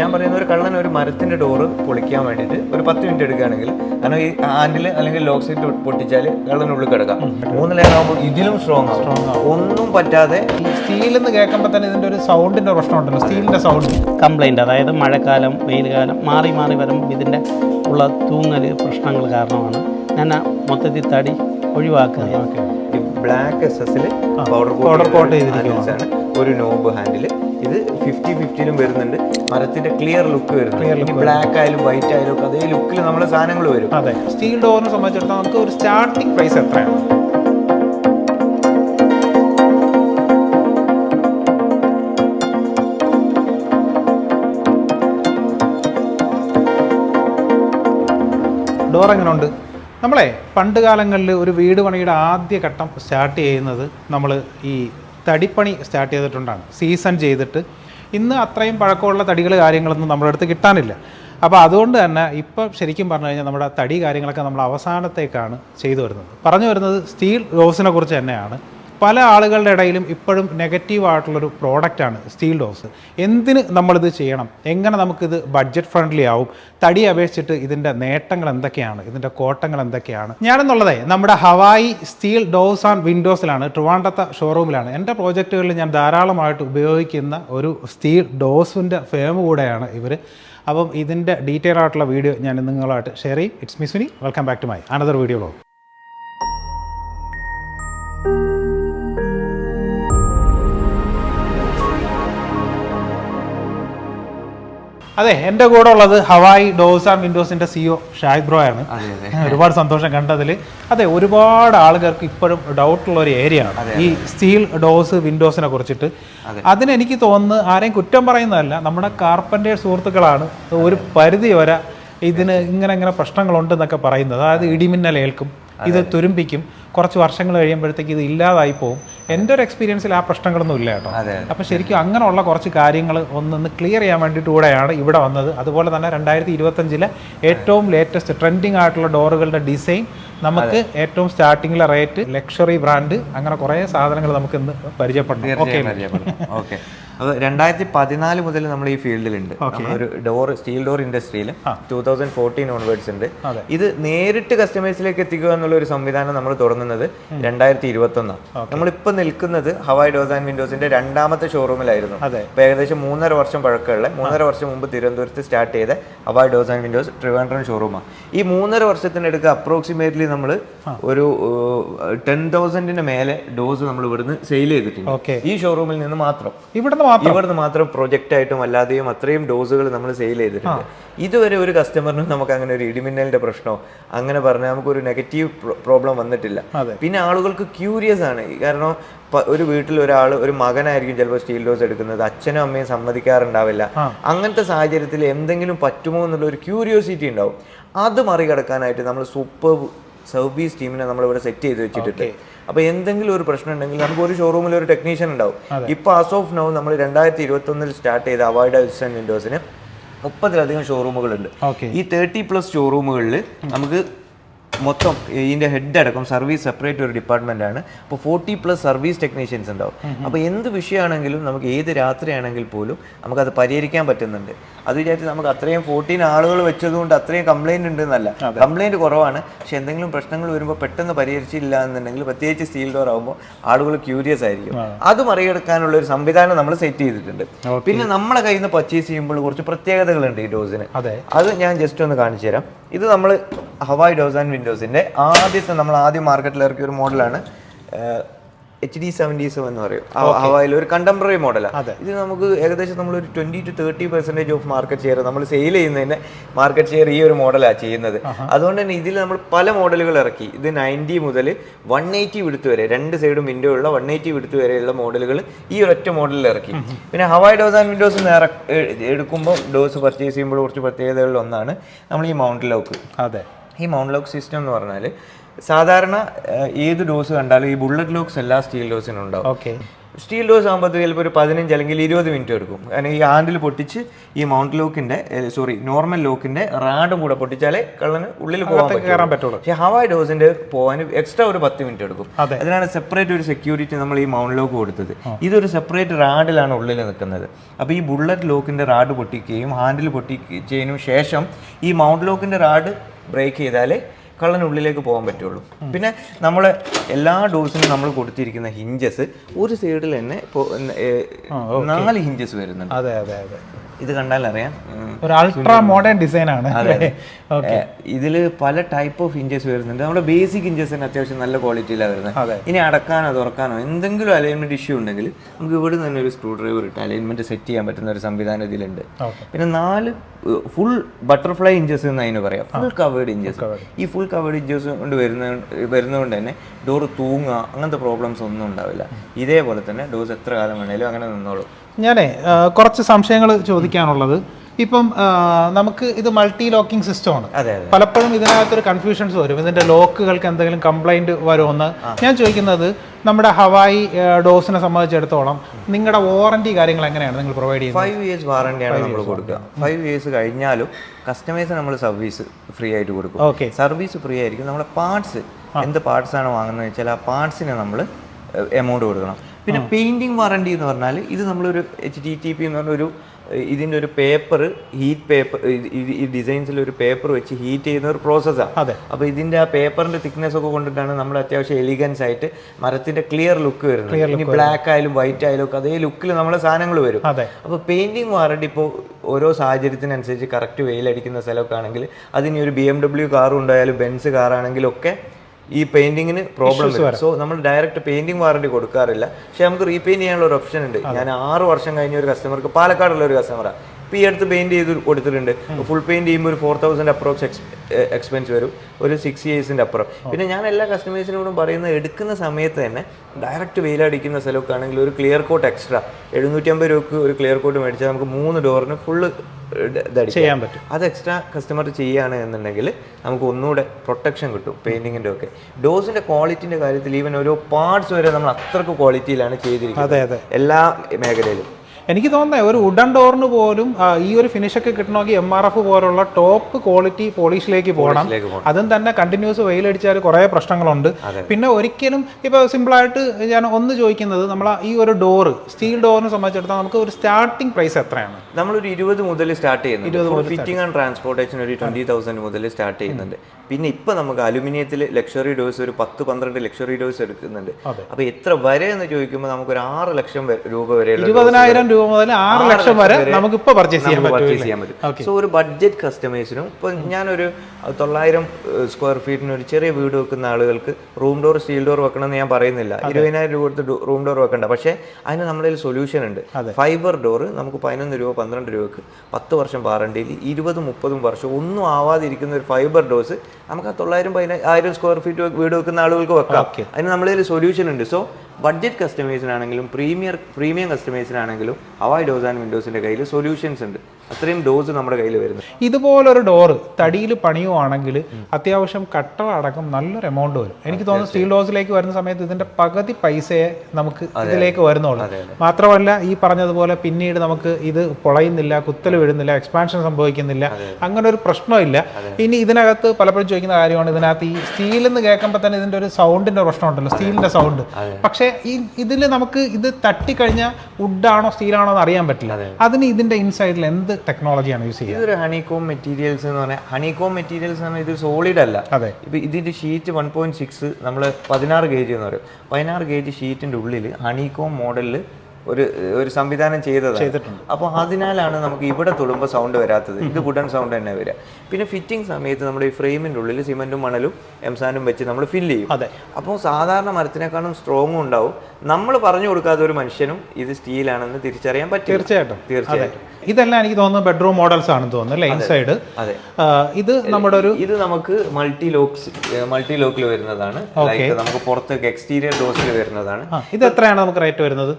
ഞാൻ പറയുന്ന ഒരു കള്ളൻ ഒരു മരത്തിൻ്റെ ഡോറ് പൊളിക്കാൻ വേണ്ടിയിട്ട് ഒരു പത്ത് മിനിറ്റ് എടുക്കുകയാണെങ്കിൽ കാരണം ഈ ഹാൻഡിൽ അല്ലെങ്കിൽ ലോക്ക് സൈറ്റ് പൊട്ടിച്ചാൽ കള്ളനുള്ളിൽ കിടക്കാം മൂന്ന് ലെയർ ആകുമ്പോൾ ഇതിലും സ്ട്രോങ് സ്ട്രോങ് ആവും ഒന്നും പറ്റാതെ സ്റ്റീൽ എന്ന് കേൾക്കുമ്പോൾ തന്നെ ഇതിൻ്റെ ഒരു സൗണ്ടിൻ്റെ ഉണ്ടല്ലോ സ്റ്റീലിൻ്റെ സൗണ്ട് കംപ്ലൈൻറ്റ് അതായത് മഴക്കാലം വെയിൽ കാലം മാറി മാറി വരുമ്പോൾ ഇതിൻ്റെ ഉള്ള തൂങ്ങൽ പ്രശ്നങ്ങൾ കാരണമാണ് ഞാൻ മൊത്തത്തിൽ തടി ഈ ബ്ലാക്ക് എസ് എസിൽ പൗഡർ കോട്ട് ചെയ്തിരിക്കുന്നതാണ് ഒരു നോബ് ഹാൻഡിൽ ഇത് ഫിഫ്റ്റി ഫിഫ്റ്റിയിലും വരുന്നുണ്ട് മരത്തിന്റെ ക്ലിയർ ലുക്ക് വരുന്നുണ്ട് ബ്ലാക്ക് ആയാലും വൈറ്റ് ആയാലും ഒക്കെ അതേ ലുക്കിൽ നമ്മുടെ സാധനങ്ങൾ വരും അതെ സ്റ്റീൽ ഡോറിനെ സംബന്ധിച്ചിടത്തോളം നമുക്ക് ഒരു സ്റ്റാർട്ടിംഗ് പ്രൈസ് എത്രയാണ് ഡോർ എങ്ങനെ ഉണ്ട് നമ്മളെ പണ്ട് കാലങ്ങളിൽ ഒരു വീട് പണിയുടെ ആദ്യ ഘട്ടം സ്റ്റാർട്ട് ചെയ്യുന്നത് നമ്മൾ ഈ തടിപ്പണി സ്റ്റാർട്ട് ചെയ്തിട്ടുണ്ടാണ് സീസൺ ചെയ്തിട്ട് ഇന്ന് അത്രയും പഴക്കമുള്ള തടികൾ കാര്യങ്ങളൊന്നും നമ്മുടെ അടുത്ത് കിട്ടാനില്ല അപ്പോൾ അതുകൊണ്ട് തന്നെ ഇപ്പം ശരിക്കും പറഞ്ഞു കഴിഞ്ഞാൽ നമ്മുടെ തടി കാര്യങ്ങളൊക്കെ നമ്മൾ അവസാനത്തേക്കാണ് ചെയ്തു വരുന്നത് പറഞ്ഞു വരുന്നത് സ്റ്റീൽ റോസിനെ കുറിച്ച് തന്നെയാണ് പല ആളുകളുടെ ഇടയിലും ഇപ്പോഴും നെഗറ്റീവ് ആയിട്ടുള്ളൊരു പ്രോഡക്റ്റാണ് സ്റ്റീൽ ഡോസ് എന്തിന് നമ്മളിത് ചെയ്യണം എങ്ങനെ നമുക്കിത് ബഡ്ജറ്റ് ഫ്രണ്ട്ലി ആവും തടി അപേക്ഷിച്ചിട്ട് ഇതിൻ്റെ നേട്ടങ്ങൾ എന്തൊക്കെയാണ് ഇതിൻ്റെ കോട്ടങ്ങൾ എന്തൊക്കെയാണ് ഞാനെന്നുള്ളതേ നമ്മുടെ ഹവായി സ്റ്റീൽ ഡോസ് ആൻഡ് വിൻഡോസിലാണ് ട്രിവാണ്ടത്തെ ഷോറൂമിലാണ് എൻ്റെ പ്രോജക്റ്റുകളിൽ ഞാൻ ധാരാളമായിട്ട് ഉപയോഗിക്കുന്ന ഒരു സ്റ്റീൽ ഡോസിൻ്റെ ഫേം കൂടെയാണ് ഇവർ അപ്പം ഇതിൻ്റെ ഡീറ്റെയിൽ ആയിട്ടുള്ള വീഡിയോ ഞാൻ നിങ്ങളായിട്ട് ഷെയർ ചെയ്യും it's Misuni welcome back to my another video blog അതെ എന്റെ കൂടെ ഉള്ളത് ഹവായി ഡോസ് ആൻഡ് വിൻഡോസിന്റെ സിഒ e ഷാഹിദ് ബ്രോ ആണ് ഒരുപാട് സന്തോഷം കണ്ടതിൽ അതെ ഒരുപാട് ആളുകൾക്ക് ഇപ്പോഴും ഡൗട്ട് ഉള്ള ഒരു ഏരിയ ആണ് ഈ സ്റ്റീൽ ഡോസ് വിൻഡോസിനെ കുറിച്ചിട്ട് അതിനെനിക്ക് തോന്നുന്നു ആരെയും കുറ്റം പറയുന്നതല്ല നമ്മുടെ കാർപ്പൻ്റെ സുഹൃത്തുക്കളാണ് ഒരു പരിധി വരെ ഇതിന് ഇങ്ങനെ ഇങ്ങനെ പ്രശ്നങ്ങളുണ്ടെന്നൊക്കെ പറയുന്നത് അതായത് ഇടിമിന്നലേൽക്കും ഇത് തുരുമ്പിക്കും കുറച്ച് വർഷങ്ങൾ കഴിയുമ്പോഴത്തേക്ക് ഇത് ഇല്ലാതായി പോകും എൻ്റെ ഒരു എക്സ്പീരിയൻസിൽ ആ പ്രശ്നങ്ങളൊന്നും ഇല്ല കേട്ടോ അപ്പോൾ ശരിക്കും അങ്ങനെയുള്ള കുറച്ച് കാര്യങ്ങൾ ഒന്നൊന്ന് ക്ലിയർ ചെയ്യാൻ വേണ്ടിയിട്ട് കൂടെയാണ് ഇവിടെ വന്നത് അതുപോലെ തന്നെ രണ്ടായിരത്തി ഇരുപത്തഞ്ചിലെ ഏറ്റവും ലേറ്റസ്റ്റ് ട്രെൻഡിങ് ആയിട്ടുള്ള ഡോറുകളുടെ ഡിസൈൻ നമുക്ക് ഏറ്റവും സ്റ്റാർട്ടിങ്ങിലെ റേറ്റ് ലക്ഷറി ബ്രാൻഡ് അങ്ങനെ കുറേ സാധനങ്ങൾ നമുക്ക് ഇന്ന് പരിചയപ്പെടണം ഓക്കെ അപ്പോൾ രണ്ടായിരത്തി പതിനാല് മുതൽ നമ്മൾ ഈ ഫീൽഡിലുണ്ട് ഒരു ഡോർ സ്റ്റീൽ ഡോർ ഇൻഡസ്ട്രിയിൽ ടൂ തൗസൻഡ് ഫോർട്ടീൻ ഓൺവേർഡ്സ് ഉണ്ട് ഇത് നേരിട്ട് കസ്റ്റമേഴ്സിലേക്ക് എത്തിക്കുക എന്നുള്ള ഒരു സംവിധാനം നമ്മൾ തുടങ്ങുന്നത് രണ്ടായിരത്തി ഒന്നാണ് നമ്മളിപ്പോൾ നിൽക്കുന്നത് ഹവായ് ഡോസ് ആൻഡ് വിൻഡോസിന്റെ രണ്ടാമത്തെ ഷോറൂമിലായിരുന്നു അപ്പോൾ ഏകദേശം മൂന്നര വർഷം പഴക്കമുള്ള മൂന്നര വർഷം മുമ്പ് തിരുവനന്തപുരത്ത് സ്റ്റാർട്ട് ചെയ്ത Hawai doors and windows Trivandrum ഷോറൂമാണ് ഈ മൂന്നര വർഷത്തിനടുക്ക് അപ്രോക്സിമേറ്റ്ലി നമ്മൾ ഒരു ടെൻ തൗസൻഡിന് മേലെ ഡോസ് നമ്മൾ ഇവിടുന്ന് സെയിൽ ചെയ്തിട്ടുണ്ട് ഈ ഷോറൂമിൽ നിന്ന് മാത്രം ഇവിടുന്ന് മാത്രം ഇവിടുന്ന് മാത്രം പ്രൊജക്റ്റ് ആയിട്ടും അല്ലാതെയും അത്രയും ഡോസുകൾ നമ്മൾ സെയിൽ ചെയ്തിട്ടുണ്ട് ഇതുവരെ ഒരു കസ്റ്റമറിനും നമുക്ക് അങ്ങനെ ഒരു ഇടിമിന്നലിന്റെ പ്രശ്നമോ അങ്ങനെ പറഞ്ഞാൽ നമുക്ക് ഒരു നെഗറ്റീവ് പ്രോബ്ലം വന്നിട്ടില്ല പിന്നെ ആളുകൾക്ക് ക്യൂരിയസ് ആണ് കാരണം ഒരു വീട്ടിൽ ഒരാൾ ഒരു മകനായിരിക്കും ചിലപ്പോൾ സ്റ്റീൽ ഡോസ് എടുക്കുന്നത് അച്ഛനും അമ്മയും സമ്മതിക്കാറുണ്ടാവില്ല അങ്ങനത്തെ സാഹചര്യത്തിൽ എന്തെങ്കിലും പറ്റുമോ എന്നുള്ള ഒരു ക്യൂരിയോസിറ്റി ഉണ്ടാവും അത് മറികടക്കാനായിട്ട് നമ്മൾ സൂപ്പർ സൗബീസ് ടീമിനെ നമ്മൾ ഇവിടെ സെറ്റ് ചെയ്ത് വെച്ചിട്ടുണ്ട് അപ്പോൾ എന്തെങ്കിലും ഒരു പ്രശ്നം ഉണ്ടെങ്കിൽ നമുക്ക് ഒരു ഷോറൂമിൽ ഒരു ടെക്നീഷ്യൻ ഉണ്ടാവും ഇപ്പൊ ആസ് ഓഫ് നൗ നമ്മൾ രണ്ടായിരത്തി ഒന്നിൽ സ്റ്റാർട്ട് ചെയ്ത അവാർഡ് ഹൗസ് ആൻഡ് വിൻഡോസിന് മുപ്പതിലധികം ഷോറൂമുകളുണ്ട് ഈ തേർട്ടി പ്ലസ് ഷോറൂമുകളിൽ നമുക്ക് മൊത്തം ഇതിന്റെ ഹെഡ് അടക്കം സർവീസ് സെപ്പറേറ്റ് ഒരു ഡിപ്പാർട്ട്മെന്റ് ആണ് അപ്പോൾ ഫോർട്ടി പ്ലസ് സർവീസ് ടെക്നീഷ്യൻസ് ഉണ്ടാവും അപ്പോൾ എന്ത് വിഷയമാണെങ്കിലും നമുക്ക് ഏത് രാത്രിയാണെങ്കിൽ പോലും നമുക്കത് പരിഹരിക്കാൻ പറ്റുന്നുണ്ട് അത് വിചാരിച്ച് നമുക്ക് അത്രയും ഫോർട്ടീൻ ആളുകൾ വെച്ചതുകൊണ്ട് അത്രയും കംപ്ലൈൻറ്റ് ഉണ്ടെന്നല്ല കംപ്ലൈൻറ്റ് കുറവാണ് പക്ഷെ എന്തെങ്കിലും പ്രശ്നങ്ങൾ വരുമ്പോൾ പെട്ടെന്ന് പരിഹരിച്ചില്ല എന്നുണ്ടെങ്കിൽ പ്രത്യേകിച്ച് സ്റ്റീൽ ഡോർ ആകുമ്പോൾ ആളുകൾ ക്യൂരിയസ് ആയിരിക്കും അത് മറികടക്കാനുള്ള ഒരു സംവിധാനം നമ്മൾ സെറ്റ് ചെയ്തിട്ടുണ്ട് പിന്നെ നമ്മളെ കയ്യിൽ നിന്ന് പർച്ചേസ് ചെയ്യുമ്പോൾ കുറച്ച് പ്രത്യേകതകളുണ്ട് ഈ ഡോസിന് അത് ഞാൻ ജസ്റ്റ് ഒന്ന് കാണിച്ചു തരാം ഇത് നമ്മൾ ഹവായ് ഡോസ് ആൻഡ് വിൻഡോസിൻ്റെ ആദ്യത്തെ നമ്മൾ ആദ്യം ഇറക്കിയ ഒരു മോഡലാണ് എച്ച് ഡി സെവൻറ്റി സെവൻ എന്ന് പറയും ഹവായിൽ ഒരു കണ്ടംപററി മോഡലാണ് ഇത് നമുക്ക് ഏകദേശം നമ്മൾ ഒരു twenty two thirty percentage of market share നമ്മൾ സെയിൽ ചെയ്യുന്നതിന് മാർക്കറ്റ് ഷെയർ ഈ ഒരു മോഡലാണ് ചെയ്യുന്നത് അതുകൊണ്ട് തന്നെ ഇതിൽ നമ്മൾ പല മോഡലുകൾ ഇറക്കി ഇത് നയൻറ്റി മുതൽ വൺ എയ്റ്റി വിടുത്ത് വരെ രണ്ട് സൈഡും വിൻഡോ ഉള്ള വൺ എയ്റ്റി വിടുത്ത് വരെയുള്ള മോഡലുകൾ ഈ ഒരൊറ്റ മോഡലിൽ ഇറക്കി പിന്നെ ഹവായ് ഡോസ് ആൻഡ് വിൻഡോസ് എടുക്കുമ്പോൾ ഡോസ് പർച്ചേസ് ചെയ്യുമ്പോൾ കുറച്ച് പ്രത്യേകതകളിൽ ഒന്നാണ് നമ്മൾ ഈ മൗണ്ട് ലോക്ക് അതെ ഈ മൗണ്ട് ലോക്ക് സിസ്റ്റം എന്ന് പറഞ്ഞാൽ സാധാരണ ഏത് ഡോസ് കണ്ടാലും ഈ ബുള്ളറ്റ് ലോക്സ് എല്ലാ സ്റ്റീൽ ഡോസിനും ഉണ്ടാവും ഓക്കെ സ്റ്റീൽ ഡോസ് ആകുമ്പോൾ ചിലപ്പോൾ ഒരു പതിനഞ്ച് അല്ലെങ്കിൽ ഇരുപത് മിനിറ്റ് എടുക്കും കാരണം ഈ ഹാൻഡിൽ പൊട്ടിച്ച് ഈ മൗണ്ട് ലോക്കിന്റെ സോറി നോർമൽ ലോക്കിന്റെ റാഡും കൂടെ പൊട്ടിച്ചാലേ കള്ളന് ഉള്ളിൽ പോകാൻ പറ്റുള്ളൂ പക്ഷേ ഹവായ് ഡോസിന്റെ പോകാൻ എക്സ്ട്രാ ഒരു പത്ത് മിനിറ്റ് എടുക്കും അതിനാണ് സെപ്പറേറ്റ് ഒരു സെക്യൂരിറ്റി നമ്മൾ ഈ മൗണ്ട് ലോക്ക് കൊടുത്തത് ഇതൊരു സെപ്പറേറ്റ് റാഡിലാണ് ഉള്ളിൽ നിൽക്കുന്നത് അപ്പോൾ ഈ ബുള്ളറ്റ് ലോക്കിന്റെ റാഡ് പൊട്ടിക്കുകയും ഹാൻഡിൽ പൊട്ടിച്ചതിനു ശേഷം ഈ മൗണ്ട് ലോക്കിന്റെ റാഡ് ബ്രേക്ക് ചെയ്താലേ കള്ളനുള്ളിലേക്ക് പോകാൻ പറ്റുള്ളൂ പിന്നെ നമ്മൾ എല്ലാ ഡോസിനും നമ്മൾ കൊടുത്തിരിക്കുന്ന ഹിഞ്ചസ് ഒരു സൈഡിൽ തന്നെ നാല് ഹിഞ്ചസ് വരുന്നുണ്ട് അതെ അതെ അതെ ഇത് കണ്ടാൽ അറിയാം ഒരു അൾട്രാ മോഡേൺ ഡിസൈൻ ആണ് ഇതിൽ പല ടൈപ്പ് ഓഫ് ഇഞ്ചസ് വരുന്നുണ്ട് നമ്മുടെ ബേസിക് ഇഞ്ചസ് തന്നെ അത്യാവശ്യം നല്ല ക്വാളിറ്റിയിലാണ് വരുന്നത് ഇനി അടക്കാനോ തുറക്കാനോ എന്തെങ്കിലും അലൈൻമെന്റ് ഇഷ്യൂ ഉണ്ടെങ്കിൽ നമുക്ക് ഇവിടെ തന്നെ ഒരു സ്ക്രൂ ഡ്രൈവർ ഇട്ട് അലൈൻമെന്റ് സെറ്റ് ചെയ്യാൻ പറ്റുന്ന ഒരു സംവിധാനം ഇതിലുണ്ട് പിന്നെ നാല് ഫുൾ ബട്ടർഫ്ലൈ ഇഞ്ചസ് എന്ന് അതിന് പറയാം ഫുൾ കവേർഡ് ഇഞ്ചസ് ഈ ഫുൾ കവേർഡ് ഇഞ്ചസ് കൊണ്ട് വരുന്ന വരുന്നതുകൊണ്ട് തന്നെ ഡോർ തൂങ്ങുക അങ്ങനത്തെ പ്രോബ്ലംസ് ഒന്നും ഉണ്ടാവില്ല ഇതേപോലെ തന്നെ ഡോസ് എത്ര കാലം വേണേലും അങ്ങനെ നിന്നോളും ഞാനേ കുറച്ച് സംശയങ്ങൾ ചോദിക്കാനുള്ളത് ഇപ്പം നമുക്ക് ഇത് മൾട്ടി ലോക്കിംഗ് സിസ്റ്റം ആണ് പലപ്പോഴും ഇതിനകത്തൊരു കൺഫ്യൂഷൻസ് വരും ഇതിന്റെ ലോക്കുകൾക്ക് എന്തെങ്കിലും കംപ്ലൈന്റ് വരുമെന്ന് ഞാൻ ചോദിക്കുന്നത് നമ്മുടെ ഹവായി ഡോസിനെ സംബന്ധിച്ചിടത്തോളം നിങ്ങളുടെ വാറന്റി കാര്യങ്ങൾ എങ്ങനെയാണ് നിങ്ങൾ പ്രൊവൈഡ് ചെയ്യുന്നത് ഫൈവ് ഇയേഴ്സ് വാറന്റിയാണ് നമ്മൾ കൊടുക്കുക ഫൈവ് ഇയേഴ്സ് കഴിഞ്ഞാലും കസ്റ്റമേഴ്സ് നമ്മൾ സർവീസ് ഫ്രീ ആയിട്ട് കൊടുക്കും ഓക്കെ സർവീസ് ഫ്രീ ആയിരിക്കും നമ്മുടെ പാർട്സ് എന്ത് പാർട്സ് ആണ് വാങ്ങുന്നത് വെച്ചാൽ ആ പാർട്സിന് നമ്മൾ എമൗണ്ട് കൊടുക്കണം പിന്നെ പെയിന്റിങ് വാറണ്ടി എന്ന് പറഞ്ഞാൽ ഇത് നമ്മളൊരു എച്ച് ടി ടി പി എന്ന് പറഞ്ഞ ഒരു ഇതിൻ്റെ ഒരു പേപ്പർ ഹീറ്റ് പേപ്പർ ഈ ഡിസൈൻസിൽ ഒരു പേപ്പർ വെച്ച് ഹീറ്റ് ചെയ്യുന്ന ഒരു പ്രോസസ്സാണ് അതെ അപ്പോൾ ഇതിൻ്റെ ആ പേപ്പറിൻ്റെ തിക്നെസ് ഒക്കെ കൊണ്ടിട്ടാണ് നമ്മൾ അത്യാവശ്യം എലിഗൻസ് ആയിട്ട് മരത്തിൻ്റെ ക്ലിയർ ലുക്ക് വരുന്നത് ഇനി ബ്ലാക്ക് ആയാലും വൈറ്റ് ആയാലും ഒക്കെ അതേ ലുക്കിൽ നമ്മളെ സാധനങ്ങൾ വരും അതെ അപ്പോൾ പെയിൻറ്റിങ് വാറണ്ടി ഇപ്പോൾ ഓരോ സാഹചര്യത്തിനനുസരിച്ച് കറക്റ്റ് വെയിലടിക്കുന്ന സ്ഥലമൊക്കെ ആണെങ്കിൽ അതിനി ഒരു ബി എം ഡബ്ല്യു കാറുണ്ടായാലും ബെൻസ് കാറാണെങ്കിലും ഒക്കെ ഈ പെയിന്റിങ്ങിന് പ്രോബ്ലം വരും സോ നമ്മൾ ഡയറക്റ്റ് പെയിന്റിംഗ് വാറണ്ടി കൊടുക്കാറില്ല പക്ഷെ നമുക്ക് റീപെയിന്റ് ചെയ്യാനുള്ള ഒരു ഓപ്ഷൻ ഉണ്ട് ഞാൻ ആറ് വർഷം കഴിഞ്ഞ ഒരു കസ്റ്റമർക്ക് പാലക്കാടുള്ള ഒരു കസ്റ്റമറാണ് ഈ അടുത്ത് പെയിന്റ് ചെയ്ത് കൊടുത്തിട്ടുണ്ട് ഫുൾ പെയിന്റ് ചെയ്യുമ്പോൾ ഒരു ഫോർ തൗസൻഡ് അപ്രോക്സ് എക്സ്പെൻസ് വരും ഒരു സിക്സ് ഇയേഴ്സിൻ്റെ അപ്പുറം പിന്നെ ഞാൻ എല്ലാ കസ്റ്റമേഴ്സിനോടും പറയുന്നത് എടുക്കുന്ന സമയത്ത് തന്നെ ഡയറക്റ്റ് വെയിലടിക്കുന്ന സ്ഥലമൊക്കെ ആണെങ്കിൽ ഒരു ക്ലിയർ കോട്ട് എക്സ്ട്രാ അമ്പത് രൂപക്ക് ഒരു ക്ലിയർ കോട്ട് മേടിച്ചാൽ നമുക്ക് മൂന്ന് ഡോറിന് ഫുള്ള് eh, ചെയ്യാൻ പറ്റും അത് എക്സ്ട്രാ കസ്റ്റമർ ചെയ്യുകയാണ് എന്നുണ്ടെങ്കിൽ നമുക്ക് ഒന്നുകൂടെ പ്രൊട്ടക്ഷൻ കിട്ടും പെയിന്റിങ്ങിൻ്റെ ഒക്കെ ഡോസിൻ്റെ ക്വാളിറ്റിൻ്റെ കാര്യത്തിൽ ഈവൻ ഓരോ പാർട്സ് വരെ നമ്മൾ അത്രക്ക് ക്വാളിറ്റിയിലാണ് ചെയ്തിരിക്കുന്നത് എല്ലാ മേഖലയിലും എനിക്ക് തോന്നുന്നത് ഒരു ഉഡൻ ഡോറിന് പോലും ഈ ഒരു ഫിനിഷൊക്കെ കിട്ടണമെങ്കിൽ എം ആർ എഫ് പോലുള്ള ടോപ്പ് ക്വാളിറ്റി പോളിഷിലേക്ക് പോകണം അതും തന്നെ കണ്ടിന്യൂസ് വെയിലടിച്ചാൽ കുറേ പ്രശ്നങ്ങളുണ്ട് പിന്നെ ഒരിക്കലും ഇപ്പൊ സിമ്പിളായിട്ട് ഞാൻ ഒന്ന് ചോദിക്കുന്നത് നമ്മൾ ഈ ഒരു ഡോറ് സ്റ്റീൽ ഡോറിനെ സംബന്ധിച്ചിടത്തോളം നമുക്ക് ഒരു സ്റ്റാർട്ടിംഗ് പ്രൈസ് എത്രയാണ് നമ്മളൊരു ഇരുപത് മുതൽ സ്റ്റാർട്ട് ചെയ്യുന്നത് ഫിറ്റിംഗ് ആൻഡ് ട്രാൻസ്പോർട്ടേഷൻ ഒരു ട്വന്റി തൗസൻഡ് മുതൽ സ്റ്റാർട്ട് ചെയ്യുന്നുണ്ട് പിന്നെ ഇപ്പൊ നമുക്ക് അലുമിനിയത്തിൽ ലക്ഷറി ഡോസ് ഒരു പത്ത് പന്ത്രണ്ട് ലക്ഷറി ഡോസ് എടുക്കുന്നുണ്ട് അപ്പോൾ എത്ര വരെ എന്ന് ചോദിക്കുമ്പോൾ നമുക്ക് ഒരു ആറ് ലക്ഷം രൂപ വരെ ഇരുപതിനായിരം രൂപ രൂപ മുതൽ ആറ് ലക്ഷം വരെ നമുക്ക് ഇപ്പൊ പർച്ചേസ് ചെയ്യാൻ പറ്റും സോ ഒരു ബഡ്ജറ്റ് കസ്റ്റമേഴ്സിനും ഇപ്പൊ ഞാനൊരു തൊള്ളായിരം സ്ക്വയർ ഫീറ്റിന് ഒരു ചെറിയ വീട് വെക്കുന്ന ആളുകൾക്ക് റൂം ഡോർ സ്റ്റീൽ ഡോർ എന്ന് ഞാൻ പറയുന്നില്ല ഇരുപതിനായിരം രൂപ കൊടുത്ത് റൂം ഡോർ വെക്കണ്ട പക്ഷേ അതിന് നമ്മുടെ സൊല്യൂഷൻ ഉണ്ട് ഫൈബർ ഡോർ നമുക്ക് പതിനൊന്ന് രൂപ പന്ത്രണ്ട് രൂപക്ക് പത്ത് വർഷം വാറണ്ടിയിൽ ഇരുപതും മുപ്പതും വർഷം ഒന്നും ആവാതിരിക്കുന്ന ഒരു ഫൈബർ ഡോസ് നമുക്ക് ആ തൊള്ളായിരം പതിനായിരം സ്ക്വയർ ഫീറ്റ് വീട് വെക്കുന്ന ആളുകൾക്ക് വെക്കാം അതിന് നമ്മളൊരു സൊല്യൂഷൻ ഉണ്ട് സോ ബഡ്ജറ്റ് കസ്റ്റമേഴ്സിനാണെങ്കിലും പ്രീമിയർ പ്രീമിയം കസ്റ്റമേഴ്സിനാണെങ്കിലും അവായ് ഡോസ് ആൻഡ് വിൻഡോസിൻ്റെ കയ്യിൽ സൊല്യൂഷൻസ് ഉണ്ട് അത്രയും ഡോസ് നമ്മുടെ കയ്യിൽ വരുന്നത് ഇതുപോലൊരു ഡോറ് തടിയിൽ പണിയുവാണെങ്കിൽ അത്യാവശ്യം കട്ടർ അടക്കം നല്ലൊരു എമൗണ്ട് വരും എനിക്ക് തോന്നുന്നു സ്റ്റീൽ ഡോസിലേക്ക് വരുന്ന സമയത്ത് ഇതിൻ്റെ പകുതി പൈസയെ നമുക്ക് ഇതിലേക്ക് വരുന്നുള്ളൂ മാത്രമല്ല ഈ പറഞ്ഞതുപോലെ പിന്നീട് നമുക്ക് ഇത് പൊളയുന്നില്ല കുത്തൽ വീഴുന്നില്ല എക്സ്പാൻഷൻ സംഭവിക്കുന്നില്ല അങ്ങനെ ഒരു പ്രശ്നമില്ല ഇനി ഇതിനകത്ത് പലപ്പോഴും ചോദിക്കുന്ന കാര്യമാണ് ഇതിനകത്ത് ഈ സ്റ്റീൽ എന്ന് കേൾക്കുമ്പോൾ തന്നെ ഇതിൻ്റെ ഒരു സൗണ്ടിൻ്റെ പ്രശ്നമുണ്ടല്ലോ സ്റ്റീലിൻ്റെ സൗണ്ട് പക്ഷേ ഇതിൽ നമുക്ക് ഇത് തട്ടിക്കഴിഞ്ഞാൽ വുഡാണോ സ്റ്റീലാണോ എന്ന് അറിയാൻ പറ്റില്ല അതിന് ഇതിന്റെ ഇൻസൈഡിൽ എന്ത് ടെക്നോളജിയാണ് യൂസ് ചെയ്യുന്നത് ഇതൊരു ഹണികോം മെറ്റീരിയൽസ് എന്ന് പറഞ്ഞാൽ ഹണികോം മെറ്റീരിയൽസ് എന്ന് പറഞ്ഞാൽ ഇത് സോളിഡ് അല്ല അതെ ഇപ്പൊ ഇതിന്റെ ഷീറ്റ് വൺ പോയിന്റ് സിക്സ് നമ്മൾ പതിനാറ് ജി എന്ന് പറയും പതിനാറ് ജി ഷീറ്റിന്റെ ഉള്ളിൽ ഹണികോം മോഡലിൽ ഒരു ഒരു സംവിധാനം ചെയ്തതാണ് അപ്പോൾ അതിനാലാണ് നമുക്ക് ഇവിടെ തുളുമ്പോൾ സൗണ്ട് വരാത്തത് ഇത് വുഡൻ സൗണ്ട് തന്നെ വരിക പിന്നെ ഫിറ്റിംഗ് സമയത്ത് നമ്മുടെ ഈ ഫ്രെയിമിൻ്റെ ഉള്ളിൽ സിമെൻറ്റും മണലും എംസാനും വെച്ച് നമ്മൾ ഫില്ല് ചെയ്യും അപ്പോൾ സാധാരണ മരത്തിനേക്കാളും സ്ട്രോങ്ങും ഉണ്ടാവും നമ്മൾ പറഞ്ഞു കൊടുക്കാത്ത ഒരു മനുഷ്യനും ഇത് സ്റ്റീലാണെന്ന് തിരിച്ചറിയാൻ പറ്റും തീർച്ചയായിട്ടും തീർച്ചയായിട്ടും ഇതെല്ലാം എനിക്ക് തോന്നുന്നു ബെഡ്റൂം മോഡൽസ് ആണെന്ന് തോന്നുന്നു അല്ലേ അതെ ഇത് നമ്മുടെ ഒരു ഇത് നമുക്ക് മൾട്ടി ലോക്സ് മൾട്ടി ലോക്കിൽ വരുന്നതാണ് നമുക്ക് പുറത്തേക്ക് എക്സ്റ്റീരിയർ ഡോസിൽ വരുന്നതാണ് ഇത് എത്രയാണ് നമുക്ക് റേറ്റ് വരുന്നത്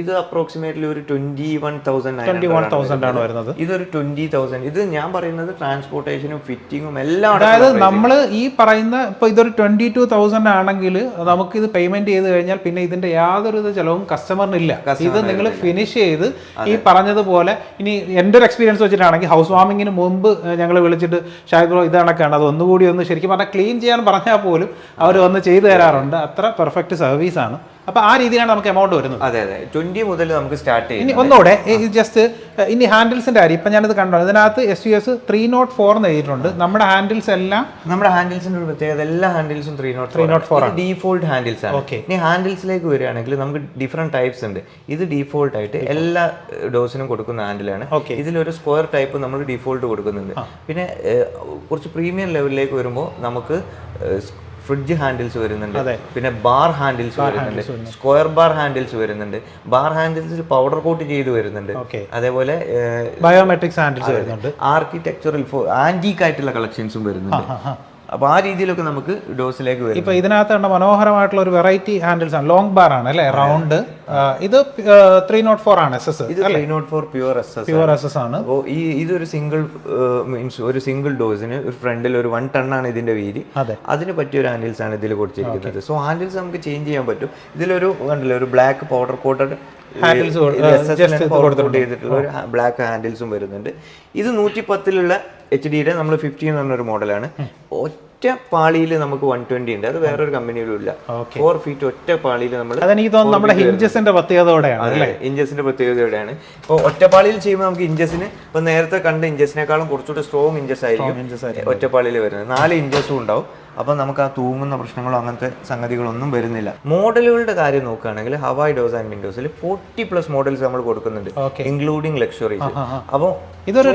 ഇത് അപ്രോക്സിമേറ്റ്ലി ഒരു twenty one thousand twenty one thousand ആണ് വരുന്നത് ഇതൊരു ട്വന്റി തൗസൻഡ് ഇത് ഞാൻ പറയുന്നത് ട്രാൻസ്പോർട്ടേഷനും ഫിറ്റിങ്ങും എല്ലാം അതായത് നമ്മൾ ഈ പറയുന്ന ഇപ്പൊ ഇതൊരു ട്വന്റി ടു തൗസൻഡ് ആണെങ്കിൽ നമുക്ക് ഇത് പേയ്മെന്റ് ചെയ്ത് കഴിഞ്ഞാൽ പിന്നെ ഇതിന്റെ യാതൊരു ചെലവും കസ്റ്റമറിനില്ല ഇത് നിങ്ങൾ ഫിനിഷ് ചെയ്ത് ഈ പറഞ്ഞതുപോലെ ഇനി എൻ്റെ ഒരു എക്സ്പീരിയൻസ് വെച്ചിട്ടാണെങ്കിൽ ഹൗസ് വാമിങ്ങിന് മുമ്പ് ഞങ്ങൾ വിളിച്ചിട്ട് ഷാഹിദ് ബ്രോ ഇതാണൊക്കെയാണ് അത് ഒന്നുകൂടി ഒന്ന് ശരിക്കും പറഞ്ഞാൽ ക്ലീൻ ചെയ്യാൻ പറഞ്ഞാൽ പോലും അവർ വന്ന് ചെയ്തു തരാറുണ്ട് അത്ര പെർഫെക്റ്റ് സർവീസ് ആണ് അപ്പോൾ ആ രീതിയിലാണ് നമുക്ക് എമൗണ്ട് വരുന്നത് അതെ അതെ ട്വന്റി മുതൽ നമുക്ക് സ്റ്റാർട്ട് ഇനി ചെയ്യും ഒന്നുകൂടെ ജസ്റ്റ് ഇനി ഹാൻഡിൽസിന്റെ കാര്യം ഇപ്പൊ ഞാനത് കണ്ടോ ഇതിനകത്ത് S U S three naught four എന്ന് എഴുതിയിട്ടുണ്ട് നമ്മുടെ ഹാൻഡിൽസ് എല്ലാം നമ്മുടെ ഹാൻഡിൽസിന്റെ ഒരു പ്രത്യേകത എല്ലാ ഹാൻഡിൽസും three naught three naught four ആണ് ഡീഫോൾട്ട് ഹാൻഡിൽസ് ആണ് ഓക്കെ ഇനി ഹാൻഡിൽസിലേക്ക് വരികയാണെങ്കിൽ നമുക്ക് ഡിഫറെന്റ് ടൈപ്സ് ഉണ്ട് ഇത് ഡീഫോൾട്ട് ആയിട്ട് എല്ലാ ഡോസിനും കൊടുക്കുന്ന ഹാൻഡിലാണ് ഓക്കെ ഇതിലൊരു സ്ക്വയർ ടൈപ്പ് നമ്മൾ ഡീഫോൾട്ട് കൊടുക്കുന്നുണ്ട് പിന്നെ കുറച്ച് പ്രീമിയം ലെവലിലേക്ക് വരുമ്പോൾ നമുക്ക് ഫ്രിഡ്ജ് ഹാൻഡിൽസ് വരുന്നുണ്ട് പിന്നെ ബാർ ഹാൻഡിൽസ് വരുന്നുണ്ട് സ്ക്വയർ ബാർ ഹാൻഡിൽസ് വരുന്നുണ്ട് ബാർ ഹാൻഡിൽസ് പൗഡർ കോട്ട് ചെയ്ത് വരുന്നുണ്ട് അതേപോലെ ബയോമെട്രിക്സ് ഹാൻഡിൽസ് വരുന്നുണ്ട് ആർക്കിടെക്ചറൽ ആന്റീക്ക് ആയിട്ടുള്ള കളക്ഷൻസും വരുന്നുണ്ട് അപ്പോൾ ആ രീതിയിലൊക്കെ നമുക്ക് ഡോസിലേക്ക് വരും ഇപ്പോൾ ഇതിനകത്ത് കണ്ട മനോഹരമായിട്ടുള്ള ഒരു വെറൈറ്റി ഹാൻഡിൽസ് ആണ് ലോങ് ബാർ ആണ് അല്ലേ റൗണ്ട് ഇത് ത്രീ നോട്ട് ഫോർ ആണ് എസ് എസ് ഇത് three nought four pure S S pure S S ആണ് ഈ ഇതൊരു സിംഗിൾ മീൻസ് ഒരു സിംഗിൾ ഡോസിന് ഒരു ഫ്രണ്ടിൽ ഒരു വൺ ടൺ ആണ് ഇതിന്റെ വീതി അതിന് പറ്റിയ ഒരു ഹാൻഡിൽസ് ആണ് ഇതിൽ കൊടുത്തിരിക്കുന്നത് സോ ഹാൻഡിൽസ് നമുക്ക് ചേഞ്ച് ചെയ്യാൻ പറ്റും ഇതിലൊരു കണ്ടില്ല ഒരു ബ്ലാക്ക് പൗഡർ കോട്ടഡ് ഒരു ബ്ലാക്ക് ഹാൻഡിൽസും വരുന്നുണ്ട് ഇത് നൂറ്റി പത്തിലുള്ള എച്ച് ഡിയുടെ നമ്മൾ ഫിഫ്റ്റി എന്ന് പറഞ്ഞൊരു മോഡലാണ് ഒറ്റ പാളിയിൽ നമുക്ക് വൺ ട്വന്റി ഉണ്ട് അത് വേറൊരു കമ്പനിയിലും ഇല്ല ഫോർ ഫീറ്റ് ഒറ്റ പാളിയിൽ നമ്മൾ നമ്മുടെ ഇഞ്ചസിന്റെ പ്രത്യേകതയോടെയാണ് ഇഞ്ചസിന്റെ പ്രത്യേകതയോടെയാണ് ഇപ്പോൾ ഒറ്റ പാളിയിൽ ചെയ്യുമ്പോൾ നമുക്ക് ഇഞ്ചസിന് ഇപ്പൊ നേരത്തെ കണ്ട ഇഞ്ചസിനേക്കാളും കുറച്ചുകൂടി സ്ട്രോങ് ഇഞ്ചസ് ആയിരിക്കും ഒറ്റപ്പാളിയിൽ വരുന്നത് നാല് ഇഞ്ചസും ഉണ്ടാവും അപ്പോൾ നമുക്ക് ആ തൂങ്ങുന്ന പ്രശ്നങ്ങളോ അങ്ങനത്തെ സംഗതികളൊന്നും വരുന്നില്ല മോഡലുകളുടെ കാര്യം നോക്കുകയാണെങ്കിൽ ഹവായ് ഡോസ് ആൻഡ് വിൻഡോസിൽ ഫോർട്ടി പ്ലസ് മോഡൽസ് നമ്മൾ കൊടുക്കുന്നുണ്ട് ഇൻക്ലൂഡിംഗ് ലക്ഷറീസ് അപ്പോൾ ഇതൊരു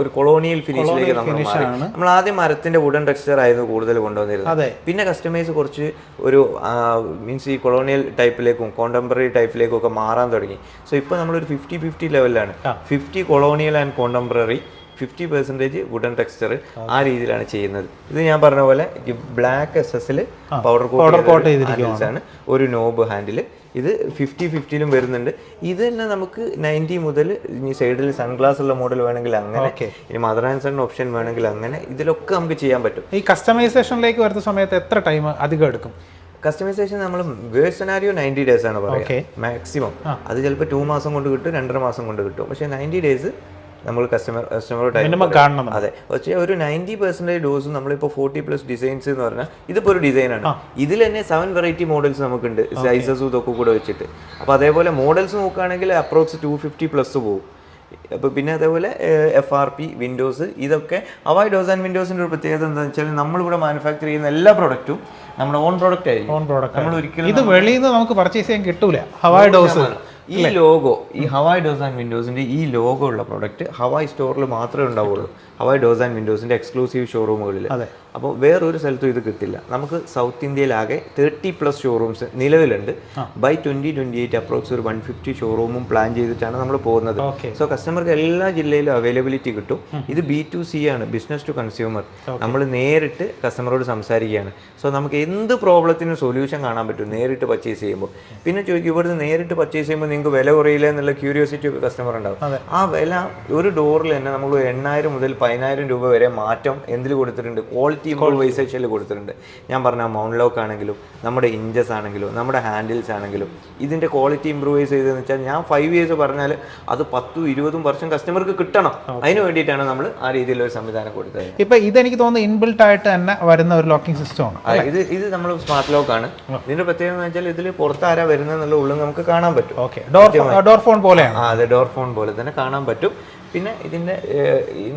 ഒരു കൊളോണിയൽ ഫിനിഷിലേക്ക് നമ്മൾ നമ്മൾ ആദ്യം മരത്തിന്റെ വുഡൻ ടെക്സ്ചർ ആയിരുന്നു കൂടുതൽ കൊണ്ടുവന്നിരുന്നത് പിന്നെ കസ്റ്റമൈസ് കുറച്ച് ഒരു മീൻസ് ഈ കൊളോണിയൽ ടൈപ്പിലേക്കും കോണ്ടംപററി ടൈപ്പിലേക്കും ഒക്കെ മാറാൻ തുടങ്ങി സോ നമ്മൾ നമ്മളൊരു ഫിഫ്റ്റി ഫിഫ്റ്റി ലെവലിലാണ് fifty colonial and contemporary fifty percentage wooden texture ആ രീതിയിലാണ് ചെയ്യുന്നത് ഇത് ഞാൻ പറഞ്ഞ പോലെ black S S powder powder coat ആണ് ഒരു നോബ് ഹാൻഡിൽ ഇത് ഫിഫ്റ്റി ഫിഫ്റ്റിയിലും വരുന്നുണ്ട് ഇത് തന്നെ നമുക്ക് നയൻറ്റി മുതൽ ഇനി സൈഡിൽ സൺഗ്ലാസ് ഉള്ള മോഡൽ വേണമെങ്കിൽ അങ്ങനെ ഇനി മദർ ആൻഡ് സൺ ഓപ്ഷൻ വേണമെങ്കിൽ അങ്ങനെ ഇതിലൊക്കെ നമുക്ക് ചെയ്യാൻ പറ്റും ഈ കസ്റ്റമൈസേഷനിലേക്ക് വരുന്ന സമയത്ത് എത്ര ടൈം അധികം എടുക്കും കസ്റ്റമൈസേഷൻ നമ്മൾ വേഴ്സ് സെനാരിയോ നയൻറ്റി ഡേയ്സ് ആണ് പറയുക മാക്സിമം അത് ചിലപ്പോൾ ടു മാസം കൊണ്ട് കിട്ടും രണ്ടര മാസം കൊണ്ട് കിട്ടും പക്ഷേ നയൻറ്റി ഡേയ്സ് നമ്മൾ കസ്റ്റമർ കസ്റ്റമറോട് കാണണം അതെ പക്ഷേ ഒരു നയൻറ്റി പെർസെൻറ്റേജ് ഡോസ് നമ്മളിപ്പോൾ ഫോർട്ടി പ്ലസ് ഡിസൈൻസ് എന്ന് പറഞ്ഞാൽ ഇതിപ്പോൾ ഒരു ഡിസൈനാണ് ഇതിൽ തന്നെ സെവൻ വെറൈറ്റി മോഡൽസ് നമുക്കുണ്ട് സൈസസ് ഇതൊക്കെ കൂടെ വെച്ചിട്ട് അപ്പോൾ അതേപോലെ മോഡൽസ് നോക്കുകയാണെങ്കിൽ അപ്രോക്സ് ടു ഫിഫ്റ്റി പ്ലസ് പോകും അപ്പോൾ പിന്നെ അതേപോലെ എഫ് ആർ പി വിൻഡോസ് ഇതൊക്കെ അവായ് ഡോസ് ആൻഡ് വിൻഡോസിൻ്റെ ഒരു പ്രത്യേകത എന്താണെന്ന് വെച്ചാൽ നമ്മളിവിടെ മാനുഫാക്ചർ ചെയ്യുന്ന എല്ലാ പ്രൊഡക്റ്റും നമ്മുടെ ഓൺ പ്രോഡക്റ്റ് ആയിരിക്കും ഓൺ പ്രോഡക്റ്റ് നമ്മൾ ഒരിക്കലും ഇത് വെളിയിൽ നിന്ന് നമുക്ക് പർച്ചേസ് ചെയ്യാൻ കിട്ടൂല ഹവായ് ഡോസ് ഈ ലോഗോ ഈ ഹവായ് ഡോസ് ആൻഡ് വിൻഡോസിന്റെ ഈ ലോഗോ ഉള്ള പ്രോഡക്റ്റ് ഹവായ് സ്റ്റോറിൽ മാത്രമേ ഉണ്ടാവുള്ളൂ അവ ഡോസ് ആൻഡ് വിൻഡോസിൻ്റെ എക്സ്ക്ലൂസീവ് ഷോറൂമുകളിൽ അപ്പോൾ വേറൊരു സ്ഥലത്തും ഇത് കിട്ടില്ല നമുക്ക് സൗത്ത് ഇന്ത്യയിലാകെ തേർട്ടി പ്ലസ് ഷോറൂംസ് നിലവിലുണ്ട് by twenty twenty eight approx ഒരു വൺ ഫിഫ്റ്റി ഷോറൂമും പ്ലാൻ ചെയ്തിട്ടാണ് നമ്മൾ പോകുന്നത് സോ കസ്റ്റമർക്ക് എല്ലാ ജില്ലയിലും അവൈലബിലിറ്റി കിട്ടും ഇത് ബി ടു സി ആണ് ബിസിനസ് ടു കൺസ്യൂമർ നമ്മൾ നേരിട്ട് കസ്റ്റമറോട് സംസാരിക്കുകയാണ് സോ നമുക്ക് എന്ത് പ്രോബ്ലത്തിനും സൊല്യൂഷൻ കാണാൻ പറ്റും നേരിട്ട് പർച്ചേസ് ചെയ്യുമ്പോൾ പിന്നെ ചോദിക്കും ഇവിടുന്ന് നേരിട്ട് പർച്ചേസ് ചെയ്യുമ്പോൾ നിങ്ങൾക്ക് വില കുറയില്ല എന്നുള്ള ക്യൂരിയോസിറ്റി ഒക്കെ കസ്റ്റമർ ഉണ്ടാവും ആ വില ഒരു ഡോറിൽ തന്നെ നമ്മൾ എണ്ണായിരം മുതൽ പതിനായിരം രൂപ വരെ മാറ്റം എന്തിൽ കൊടുത്തിട്ടുണ്ട് ക്വാളിറ്റി ഇംപ്രൂവൈസേഷനിൽ കൊടുത്തിട്ടുണ്ട് ഞാൻ പറഞ്ഞ മൗണ്ട് ലോക്ക് ആണെങ്കിലും നമ്മുടെ ഇഞ്ചസ് ആണെങ്കിലും നമ്മുടെ ഹാൻഡിൽസ് ആണെങ്കിലും ഇതിൻ്റെ ക്വാളിറ്റി ഇംപ്രൂവൈസ് ചെയ്തതെന്ന് വെച്ചാൽ ഞാൻ ഫൈവ് ഇയേഴ്സ് പറഞ്ഞാൽ അത് പത്തും ഇരുപതും വർഷം കസ്റ്റമർക്ക് കിട്ടണം അതിന് വേണ്ടിയിട്ടാണ് നമ്മൾ ആ രീതിയിലൊരു ഒരു സംവിധാനം കൊടുത്തത് ഇപ്പൊ ഇതെനിക്ക് തോന്നുന്നു ഇൻബിൽട്ട് ആയിട്ട് തന്നെ വരുന്ന ഒരു ലോക്കിംഗ് സിസ്റ്റം ആണ് ഇത് ഇത് നമ്മൾ സ്മാർട്ട് ലോക്ക് ആണ് ഇതിന്റെ പ്രത്യേകത എന്ന് വെച്ചാൽ ഇതിൽ പുറത്ത് ആരാ വരുന്നത് ഉള്ളിൽ നമുക്ക് കാണാൻ പറ്റും ഡോർ ഫോൺ പോലെയാണ് അതെ ഡോർ ഫോൺ പോലെ തന്നെ കാണാൻ പറ്റും പിന്നെ ഇതിന്റെ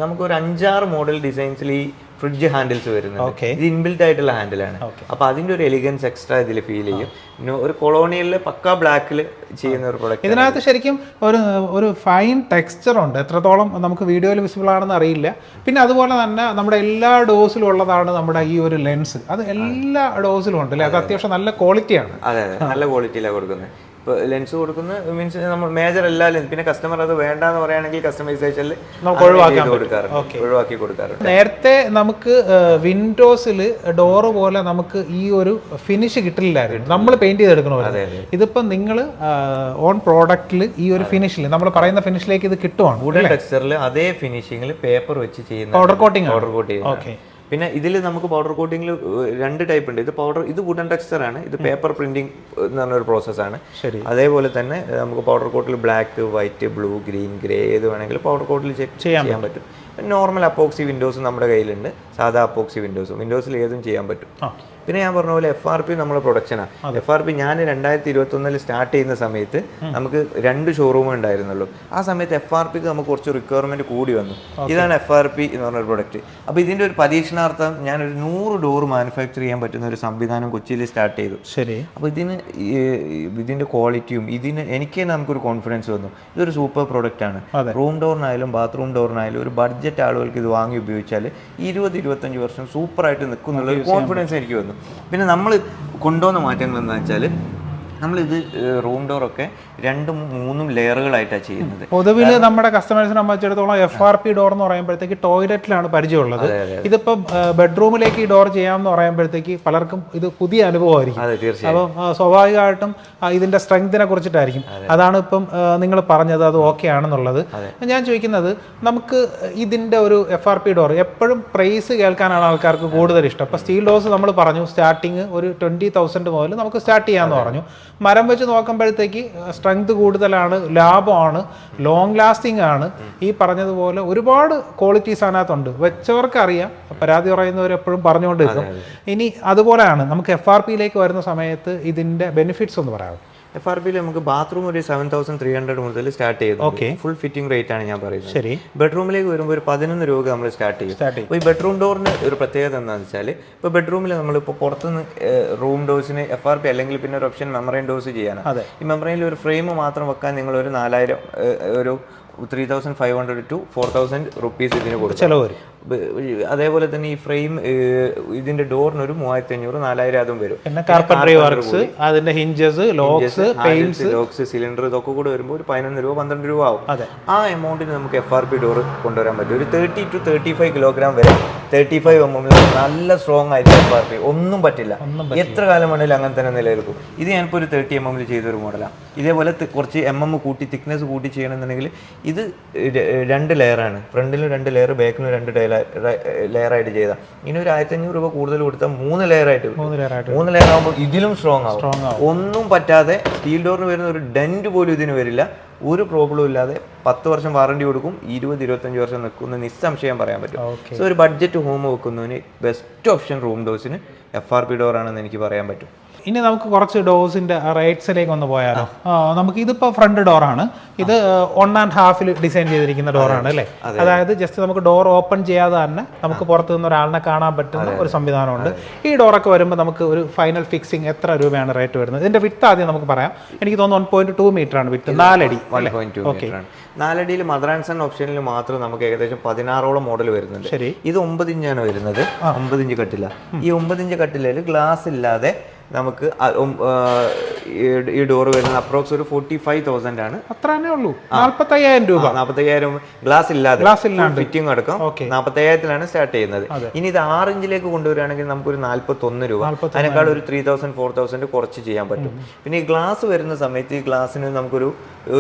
നമുക്ക് ഒരു അഞ്ചാറ് മോഡൽ ഡിസൈൻസിൽ ഈ ഫ്രിഡ്ജ് ഹാൻഡിൽസ് വരുന്നുണ്ട് ഇത് ഇൻബിൽറ്റ് ആയിട്ടുള്ള ഹാൻഡിലാണ് അപ്പൊ അതിന്റെ ഒരു എലിഗൻസ് എക്സ്ട്രാ ഇതിൽ ഫീൽ ചെയ്യും പിന്നെ ഒരു കൊളോണിയലില് പക്ക ബ്ലാക്കിൽ ചെയ്യുന്ന ഒരു പ്രൊഡക്റ്റ് ഇതിനകത്ത് ശരിക്കും ഒരു ഒരു ഫൈൻ ടെക്സ്ചർ ഉണ്ട് എത്രത്തോളം നമുക്ക് വീഡിയോയിൽ വിസിബിൾ ആണെന്ന് അറിയില്ല പിന്നെ അതുപോലെ തന്നെ നമ്മുടെ എല്ലാ ഡോസിലും ഉള്ളതാണ് നമ്മുടെ ഈ ഒരു ലെൻസ് അത് എല്ലാ ഡോസിലും ഉണ്ട് അല്ലേ അത് അത്യാവശ്യം നല്ല ക്വാളിറ്റിയാണ് അതെ അതെ നല്ല ക്വാളിറ്റിയിലാണ് കൊടുക്കുന്നത് ഇപ്പോൾ ലെൻസ് കൊടുക്കുന്ന മീൻസ് നമ്മൾ മേജർ എല്ലാ ലെൻസ് പിന്നെ കസ്റ്റമർ അത് വേണ്ട എന്ന് പറയുകയാണെങ്കിൽ കസ്റ്റമൈസേഷനിൽ ഒഴിവാക്കാറുണ്ട് ഒഴിവാക്കി കൊടുക്കാറുണ്ട് നേരത്തെ നമുക്ക് വിൻഡോസിൽ ഡോറ് പോലെ നമുക്ക് ഈ ഒരു ഫിനിഷ് കിട്ടില്ലായിരുന്നു നമ്മൾ പെയിന്റ് പോലെ ഇതിപ്പം നിങ്ങൾ ഓൺ പ്രോഡക്റ്റിൽ ഈ ഒരു ഫിനിഷിൽ നമ്മൾ പറയുന്ന ഫിനിഷിലേക്ക് ഇത് കിട്ടുവാണ് ടെക്സ്ചറിൽ അതേ ഫിനിഷിംഗിൽ പേപ്പർ വെച്ച് ചെയ്യുന്ന powder coating powder coating okay പിന്നെ ഇതിൽ നമുക്ക് പൗഡർ കോട്ടിങ്ങിൽ രണ്ട് ടൈപ്പ് ഉണ്ട് ഇത് പൗഡർ ഇത് വുഡൻ ടെക്സ്ചർ ആണ് ഇത് പേപ്പർ പ്രിന്റിംഗ് എന്ന് പറഞ്ഞൊരു പ്രോസസ്സാണ് അതേപോലെ തന്നെ നമുക്ക് powder കോട്ടിൽ black white blue green grey ഏത് വേണമെങ്കിലും പൗഡർ കോട്ടിൽ ചെയ്യാൻ പറ്റും നോർമൽ അപ്പോക്സി വിൻഡോസ് നമ്മുടെ കയ്യിലുണ്ട് സാധാ അപ്പോക്സി വിൻഡോസ് വിൻഡോസിൽ ഏതും ചെയ്യാൻ പറ്റും പിന്നെ ഞാൻ പറഞ്ഞ പോലെ എഫ് ആർ പി നമ്മുടെ പ്രൊഡക്ഷനാണ് എഫ് ആർ പി ഞാൻ രണ്ടായിരത്തി ഒന്നിൽ സ്റ്റാർട്ട് ചെയ്യുന്ന സമയത്ത് നമുക്ക് രണ്ട് ഷോറൂമേ ഉണ്ടായിരുന്നുള്ളൂ ആ സമയത്ത് എഫ് ആർ പിക്ക് നമുക്ക് കുറച്ച് റിക്വയർമെന്റ് കൂടി വന്നു ഇതാണ് എഫ് ആർ പി എന്ന് പറഞ്ഞ പ്രൊഡക്റ്റ് അപ്പോൾ ഇതിന്റെ ഒരു പരീക്ഷണാർത്ഥം ഞാൻ ഒരു നൂറ് ഡോർ മാനുഫാക്ചർ ചെയ്യാൻ പറ്റുന്ന ഒരു സംവിധാനം കൊച്ചിയിൽ സ്റ്റാർട്ട് ചെയ്തു ശരി അപ്പോൾ ഇതിന് ഇതിന്റെ ക്വാളിറ്റിയും ഇതിന് എനിക്ക് നമുക്കൊരു കോൺഫിഡൻസ് വന്നു ഇതൊരു സൂപ്പർ പ്രൊഡക്റ്റ് ആണ് റൂം ഡോറിനായാലും ബാത്റൂം ഡോറിനായാലും ഒരു ബഡ്ജറ്റ് ആളുകൾക്ക് ഇത് വാങ്ങി ഉപയോഗിച്ചാൽ ഇരുപത് ഇരുപത്തഞ്ച് വർഷം സൂപ്പറായിട്ട് നിൽക്കുന്നുള്ള കോൺഫിഡൻസ് എനിക്ക് വന്നു പിന്നെ നമ്മൾ കൊണ്ടുവന്ന മാറ്റങ്ങൾ എന്താണെന്ന് വെച്ചാൽ നമ്മളിത് റൂം ഡോറൊക്കെ രണ്ടും മൂന്നും ലെയറുകളായിട്ടാണ് ചെയ്യുന്നത് പൊതുവിൽ നമ്മുടെ കസ്റ്റമേഴ്സിനെ സംബന്ധിച്ചിടത്തോളം എഫ് ആർ പി ഡോർ എന്ന് പറയുമ്പോഴത്തേക്ക് ടോയ്ലറ്റിലാണ് പരിചയമുള്ളത് ഇതിപ്പോ ബെഡ്റൂമിലേക്ക് ഈ ഡോർ ചെയ്യാമെന്ന് പറയുമ്പോഴത്തേക്ക് പലർക്കും ഇത് പുതിയ അനുഭവമായിരിക്കും അപ്പം സ്വാഭാവികമായിട്ടും ഇതിന്റെ സ്ട്രെങ്തിനെ കുറിച്ചിട്ടായിരിക്കും അതാണ് ഇപ്പം നിങ്ങൾ പറഞ്ഞത് അത് ഓക്കെ ആണെന്നുള്ളത് ഞാൻ ചോദിക്കുന്നത് നമുക്ക് ഇതിന്റെ ഒരു എഫ് ആർ പി ഡോർ എപ്പോഴും പ്രൈസ് കേൾക്കാനാണ് ആൾക്കാർക്ക് കൂടുതൽ ഇഷ്ടം അപ്പോൾ സ്റ്റീൽ ഡോസ് നമ്മൾ പറഞ്ഞു സ്റ്റാർട്ടിങ് ഒരു ട്വന്റി തൗസൻഡ് മുതൽ നമുക്ക് സ്റ്റാർട്ട് ചെയ്യാന്ന് പറഞ്ഞു മരം വെച്ച് നോക്കുമ്പോഴത്തേക്ക് സ്ട്രെങ്ത് കൂടുതലാണ് ലാഭമാണ് ലോങ് ലാസ്റ്റിംഗ് ആണ് ഈ പറഞ്ഞതുപോലെ ഒരുപാട് ക്വാളിറ്റീസ് അതിനകത്തുണ്ട് വെച്ചവർക്കറിയാം പരാതി പറയുന്നവരെപ്പോഴും എപ്പോഴും പറഞ്ഞുകൊണ്ടിരിക്കും ഇനി അതുപോലെയാണ് നമുക്ക് എഫ് ആർ പിയിലേക്ക് വരുന്ന സമയത്ത് ഇതിൻ്റെ ബെനിഫിറ്റ്സ് ഒന്ന് പറയാം എഫ് ആർ ബിയിൽ നമുക്ക് ബാത്റൂം ഒരു സെവൻ തൗസൻഡ് ത്രീ ഹൺഡ്രഡ് മുതൽ സ്റ്റാർട്ട് ചെയ്തു ഓക്കെ ഫുൾ ഫിറ്റിംഗ് റേറ്റ് ആണ് ഞാൻ പറയുന്നത് ശരി ബെഡ്റൂമിലേക്ക് വരുമ്പോൾ ഒരു പതിനൊന്ന് രൂപ നമ്മൾ സ്റ്റാർട്ട് ചെയ്യും അപ്പോൾ ഈ ബെഡ്റൂം ഡോറിന് ഒരു പ്രത്യേകത എന്താണെന്ന് വെച്ചാൽ ഇപ്പോൾ ബെഡ്റൂമിൽ നമ്മളിപ്പോൾ പുറത്തുനിന്ന് റൂം ഡോസിന് എഫ് ആർ ബി അല്ലെങ്കിൽ പിന്നെ ഒരു ഓപ്ഷൻ മെമ്മറൈൻ ഡോസ് ചെയ്യാനാണ് ഈ മെമ്മറൈനിൽ ഒരു ഫ്രെയിം മാത്രം വെക്കാൻ നിങ്ങൾ ഒരു നാലായിരം ഒരു three thousand five hundred to four thousand rupees ഇതിന് കൊടുക്കും വരും അതേപോലെ തന്നെ ഈ ഫ്രെയിം ഇതിന്റെ ഡോറിന് ഒരു മൂവായിരത്തി അഞ്ഞൂറ് നാലായിരം അതും വരും അതിന്റെ ഹിഞ്ചസ് ലോക്സ് പെയിൻസ് ലോക്സ് സിലിണ്ടർ ഇതൊക്കെ കൂടെ വരുമ്പോൾ ഒരു പതിനൊന്ന് രൂപ പന്ത്രണ്ട് രൂപ ആവും ആ എമൗണ്ടിന് നമുക്ക് എഫ് ആർ പി ഡോർ കൊണ്ടുവരാൻ പറ്റും ഒരു thirty two thirty five kilogram വരെ തേർട്ടി ഫൈവ് എം എം നല്ല സ്ട്രോങ് ആയിരിക്കും എഫ് ആർ പി ഒന്നും പറ്റില്ല എത്ര കാലം വേണേലും അങ്ങനെ തന്നെ നിലനിൽക്കും ഇത് ഞാനിപ്പോൾ ഒരു തേർട്ടി എം എമ്മിൽ ചെയ്തൊരു മോഡലാണ് ഇതേപോലെ കുറച്ച് എം എം കൂട്ടി തിക്നെസ് കൂട്ടി ചെയ്യണമെന്നുണ്ടെങ്കിൽ ഇത് രണ്ട് ലെയറാണ് ഫ്രണ്ടിലും രണ്ട് ലെയർ ബാക്കിലും രണ്ട് ടയർ ലെയറായിട്ട് ചെയ്ത ഇനി ഒരു അഞ്ഞൂറ് രൂപ കൂടുതൽ കൊടുത്താൽ മൂന്ന് ലെയറായിട്ട് മൂന്ന് ലെയർ ആകുമ്പോൾ ഇതിലും സ്ട്രോങ് ആവും ഒന്നും പറ്റാതെ സ്റ്റീൽ ഡോറിന് വരുന്ന ഒരു ഡെൻറ്റ് പോലും ഇതിന് വരില്ല ഒരു പ്രോബ്ലം ഇല്ലാതെ പത്ത് വർഷം വാറണ്ടി കൊടുക്കും ഇരുപത് ഇരുപത്തഞ്ച് വർഷം നിൽക്കുന്ന നിസ്സംശയം പറയാൻ പറ്റും സോ ഒരു ബഡ്ജറ്റ് ഹോം വെക്കുന്നതിന് ബെസ്റ്റ് ഓപ്ഷൻ റൂം ഡോസിന് എഫ് ആർ പി ഡോറാണെന്ന് എനിക്ക് പറയാൻ പറ്റും ഇനി നമുക്ക് കുറച്ച് ഡോസിന്റെ റൈറ്റ്സിലേക്ക് ഒന്ന് പോയാലോ നമുക്ക് ഇതിപ്പോ ഫ്രണ്ട് ഡോറാണ് ഇത് വൺ ആൻഡ് ഹാഫിൽ ഡിസൈൻ ചെയ്തിരിക്കുന്ന ഡോറാണ് അല്ലേ അതായത് ജസ്റ്റ് നമുക്ക് ഡോർ ഓപ്പൺ ചെയ്യാതെ തന്നെ നമുക്ക് പുറത്തു നിന്ന് ഒരാളിനെ കാണാൻ പറ്റുന്ന ഒരു സംവിധാനമുണ്ട് ഈ ഡോറൊക്കെ വരുമ്പോൾ നമുക്ക് ഒരു ഫൈനൽ ഫിക്സിംഗ് എത്ര രൂപയാണ് റേറ്റ് വരുന്നത് ഇതിന്റെ വിത്ത് ആദ്യം നമുക്ക് പറയാം എനിക്ക് തോന്നുന്നു വൺ പോയിന്റ് ടു മീറ്റർ ആണ് വിത്ത് നാലടി ഓക്കെ നാലടിയിൽ മദർ ആൻഡ് സൺ ഓപ്ഷനിൽ മാത്രം നമുക്ക് ഏകദേശം പതിനാറോളം മോഡൽ വരുന്നുണ്ട് ശരി ഇത് ഒമ്പത് ഇഞ്ചാണ് വരുന്നത് ഒമ്പത് ഇഞ്ച് കട്ടില ഈ ഒമ്പത് ഇഞ്ച് കട്ടിലയിൽ ഗ്ലാസ് ഇല്ലാതെ നമുക്ക് ഈ ഡോർ വരുന്നത് അപ്രോക്സ് ഒരു ഫോർട്ടി ഫൈവ് തൗസൻഡ് ആണ് അത്ര തന്നെ ഉള്ളൂ നാല്പത്തയ്യായിരം രൂപ നാല്പത്തയ്യായിരം ഗ്ലാസ് ഇല്ലാതെ ഗ്ലാസ് ഇല്ലാണ്ട് ഫിറ്റിംഗ് അടക്കം നാല്പത്തയ്യായിരത്തിലാണ് സ്റ്റാർട്ട് ചെയ്യുന്നത് ഇനി ഇത് ആറ് ഇഞ്ചിലേക്ക് കൊണ്ടുവരികയാണെങ്കിൽ നമുക്ക് ഒരു നാല്പത്തൊന്ന് രൂപ അതിനേക്കാൾ ഒരു ത്രീ തൗസൻഡ് ഫോർ തൗസൻഡ് കുറച്ച് ചെയ്യാൻ പറ്റും പിന്നെ ഈ ഗ്ലാസ് വരുന്ന സമയത്ത് ഈ ഗ്ലാസ്സിന് നമുക്കൊരു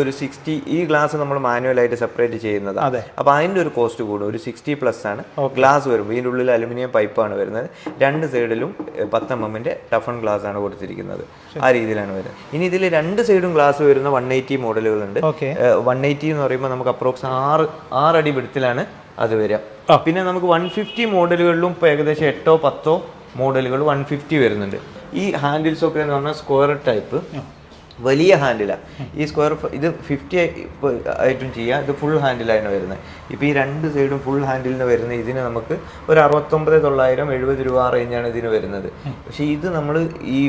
ഒരു സിക്സ്റ്റി ഈ ഗ്ലാസ് നമ്മൾ മാനുവൽ ആയിട്ട് സെപ്പറേറ്റ് ചെയ്യുന്നത് അപ്പൊ അതിന്റെ ഒരു കോസ്റ്റ് കൂടും ഒരു സിക്സ്റ്റി പ്ലസ് ആണ് ഗ്ലാസ് വരുമ്പോൾ ഇതിൻ്റെ ഉള്ളിൽ അലുമിനിയം പൈപ്പാണ് വരുന്നത് രണ്ട് സൈഡിലും പത്ത് എം എമ്മിന്റെ ടഫൺ ഗ്ലാസ് ഗ്ലാസ് ആണ് കൊടുത്തിരിക്കുന്നത് ആ രീതിയിലാണ് വരുന്നത് ഇനി ഇതിൽ രണ്ട് സൈഡും ഗ്ലാസ് വരുന്ന വൺ എയ്റ്റി മോഡലുകളുണ്ട് വൺ എയ്റ്റി എന്ന് പറയുമ്പോൾ നമുക്ക് അപ്രോക്സ് ആറ് ആറ് അടി വിടത്തിലാണ് അത് വരിക പിന്നെ നമുക്ക് വൺ ഫിഫ്റ്റി മോഡലുകളിലും ഇപ്പോൾ ഏകദേശം എട്ടോ പത്തോ മോഡലുകൾ വൺ ഫിഫ്റ്റി വരുന്നുണ്ട് ഈ ഹാൻഡിൽസ് ഒക്കെ എന്ന് പറഞ്ഞാൽ സ്ക്വയർ ടൈപ്പ് വലിയ ഹാൻഡിലാണ് ഈ സ്ക്വയർ ഇത് ഫിഫ്റ്റി ആയിട്ടും ചെയ്യാം ഇത് ഫുൾ ഹാൻഡിലാണ് വരുന്നത് ഇപ്പോൾ ഈ രണ്ട് സൈഡും ഫുൾ ഹാൻഡിലിന് വരുന്ന ഇതിന് നമുക്ക് ഒരു അറുപത്തൊമ്പത് തൊള്ളായിരം എഴുപത് രൂപ റേഞ്ചാണ് ഇതിന് വരുന്നത് പക്ഷേ ഇത് നമ്മൾ ഈ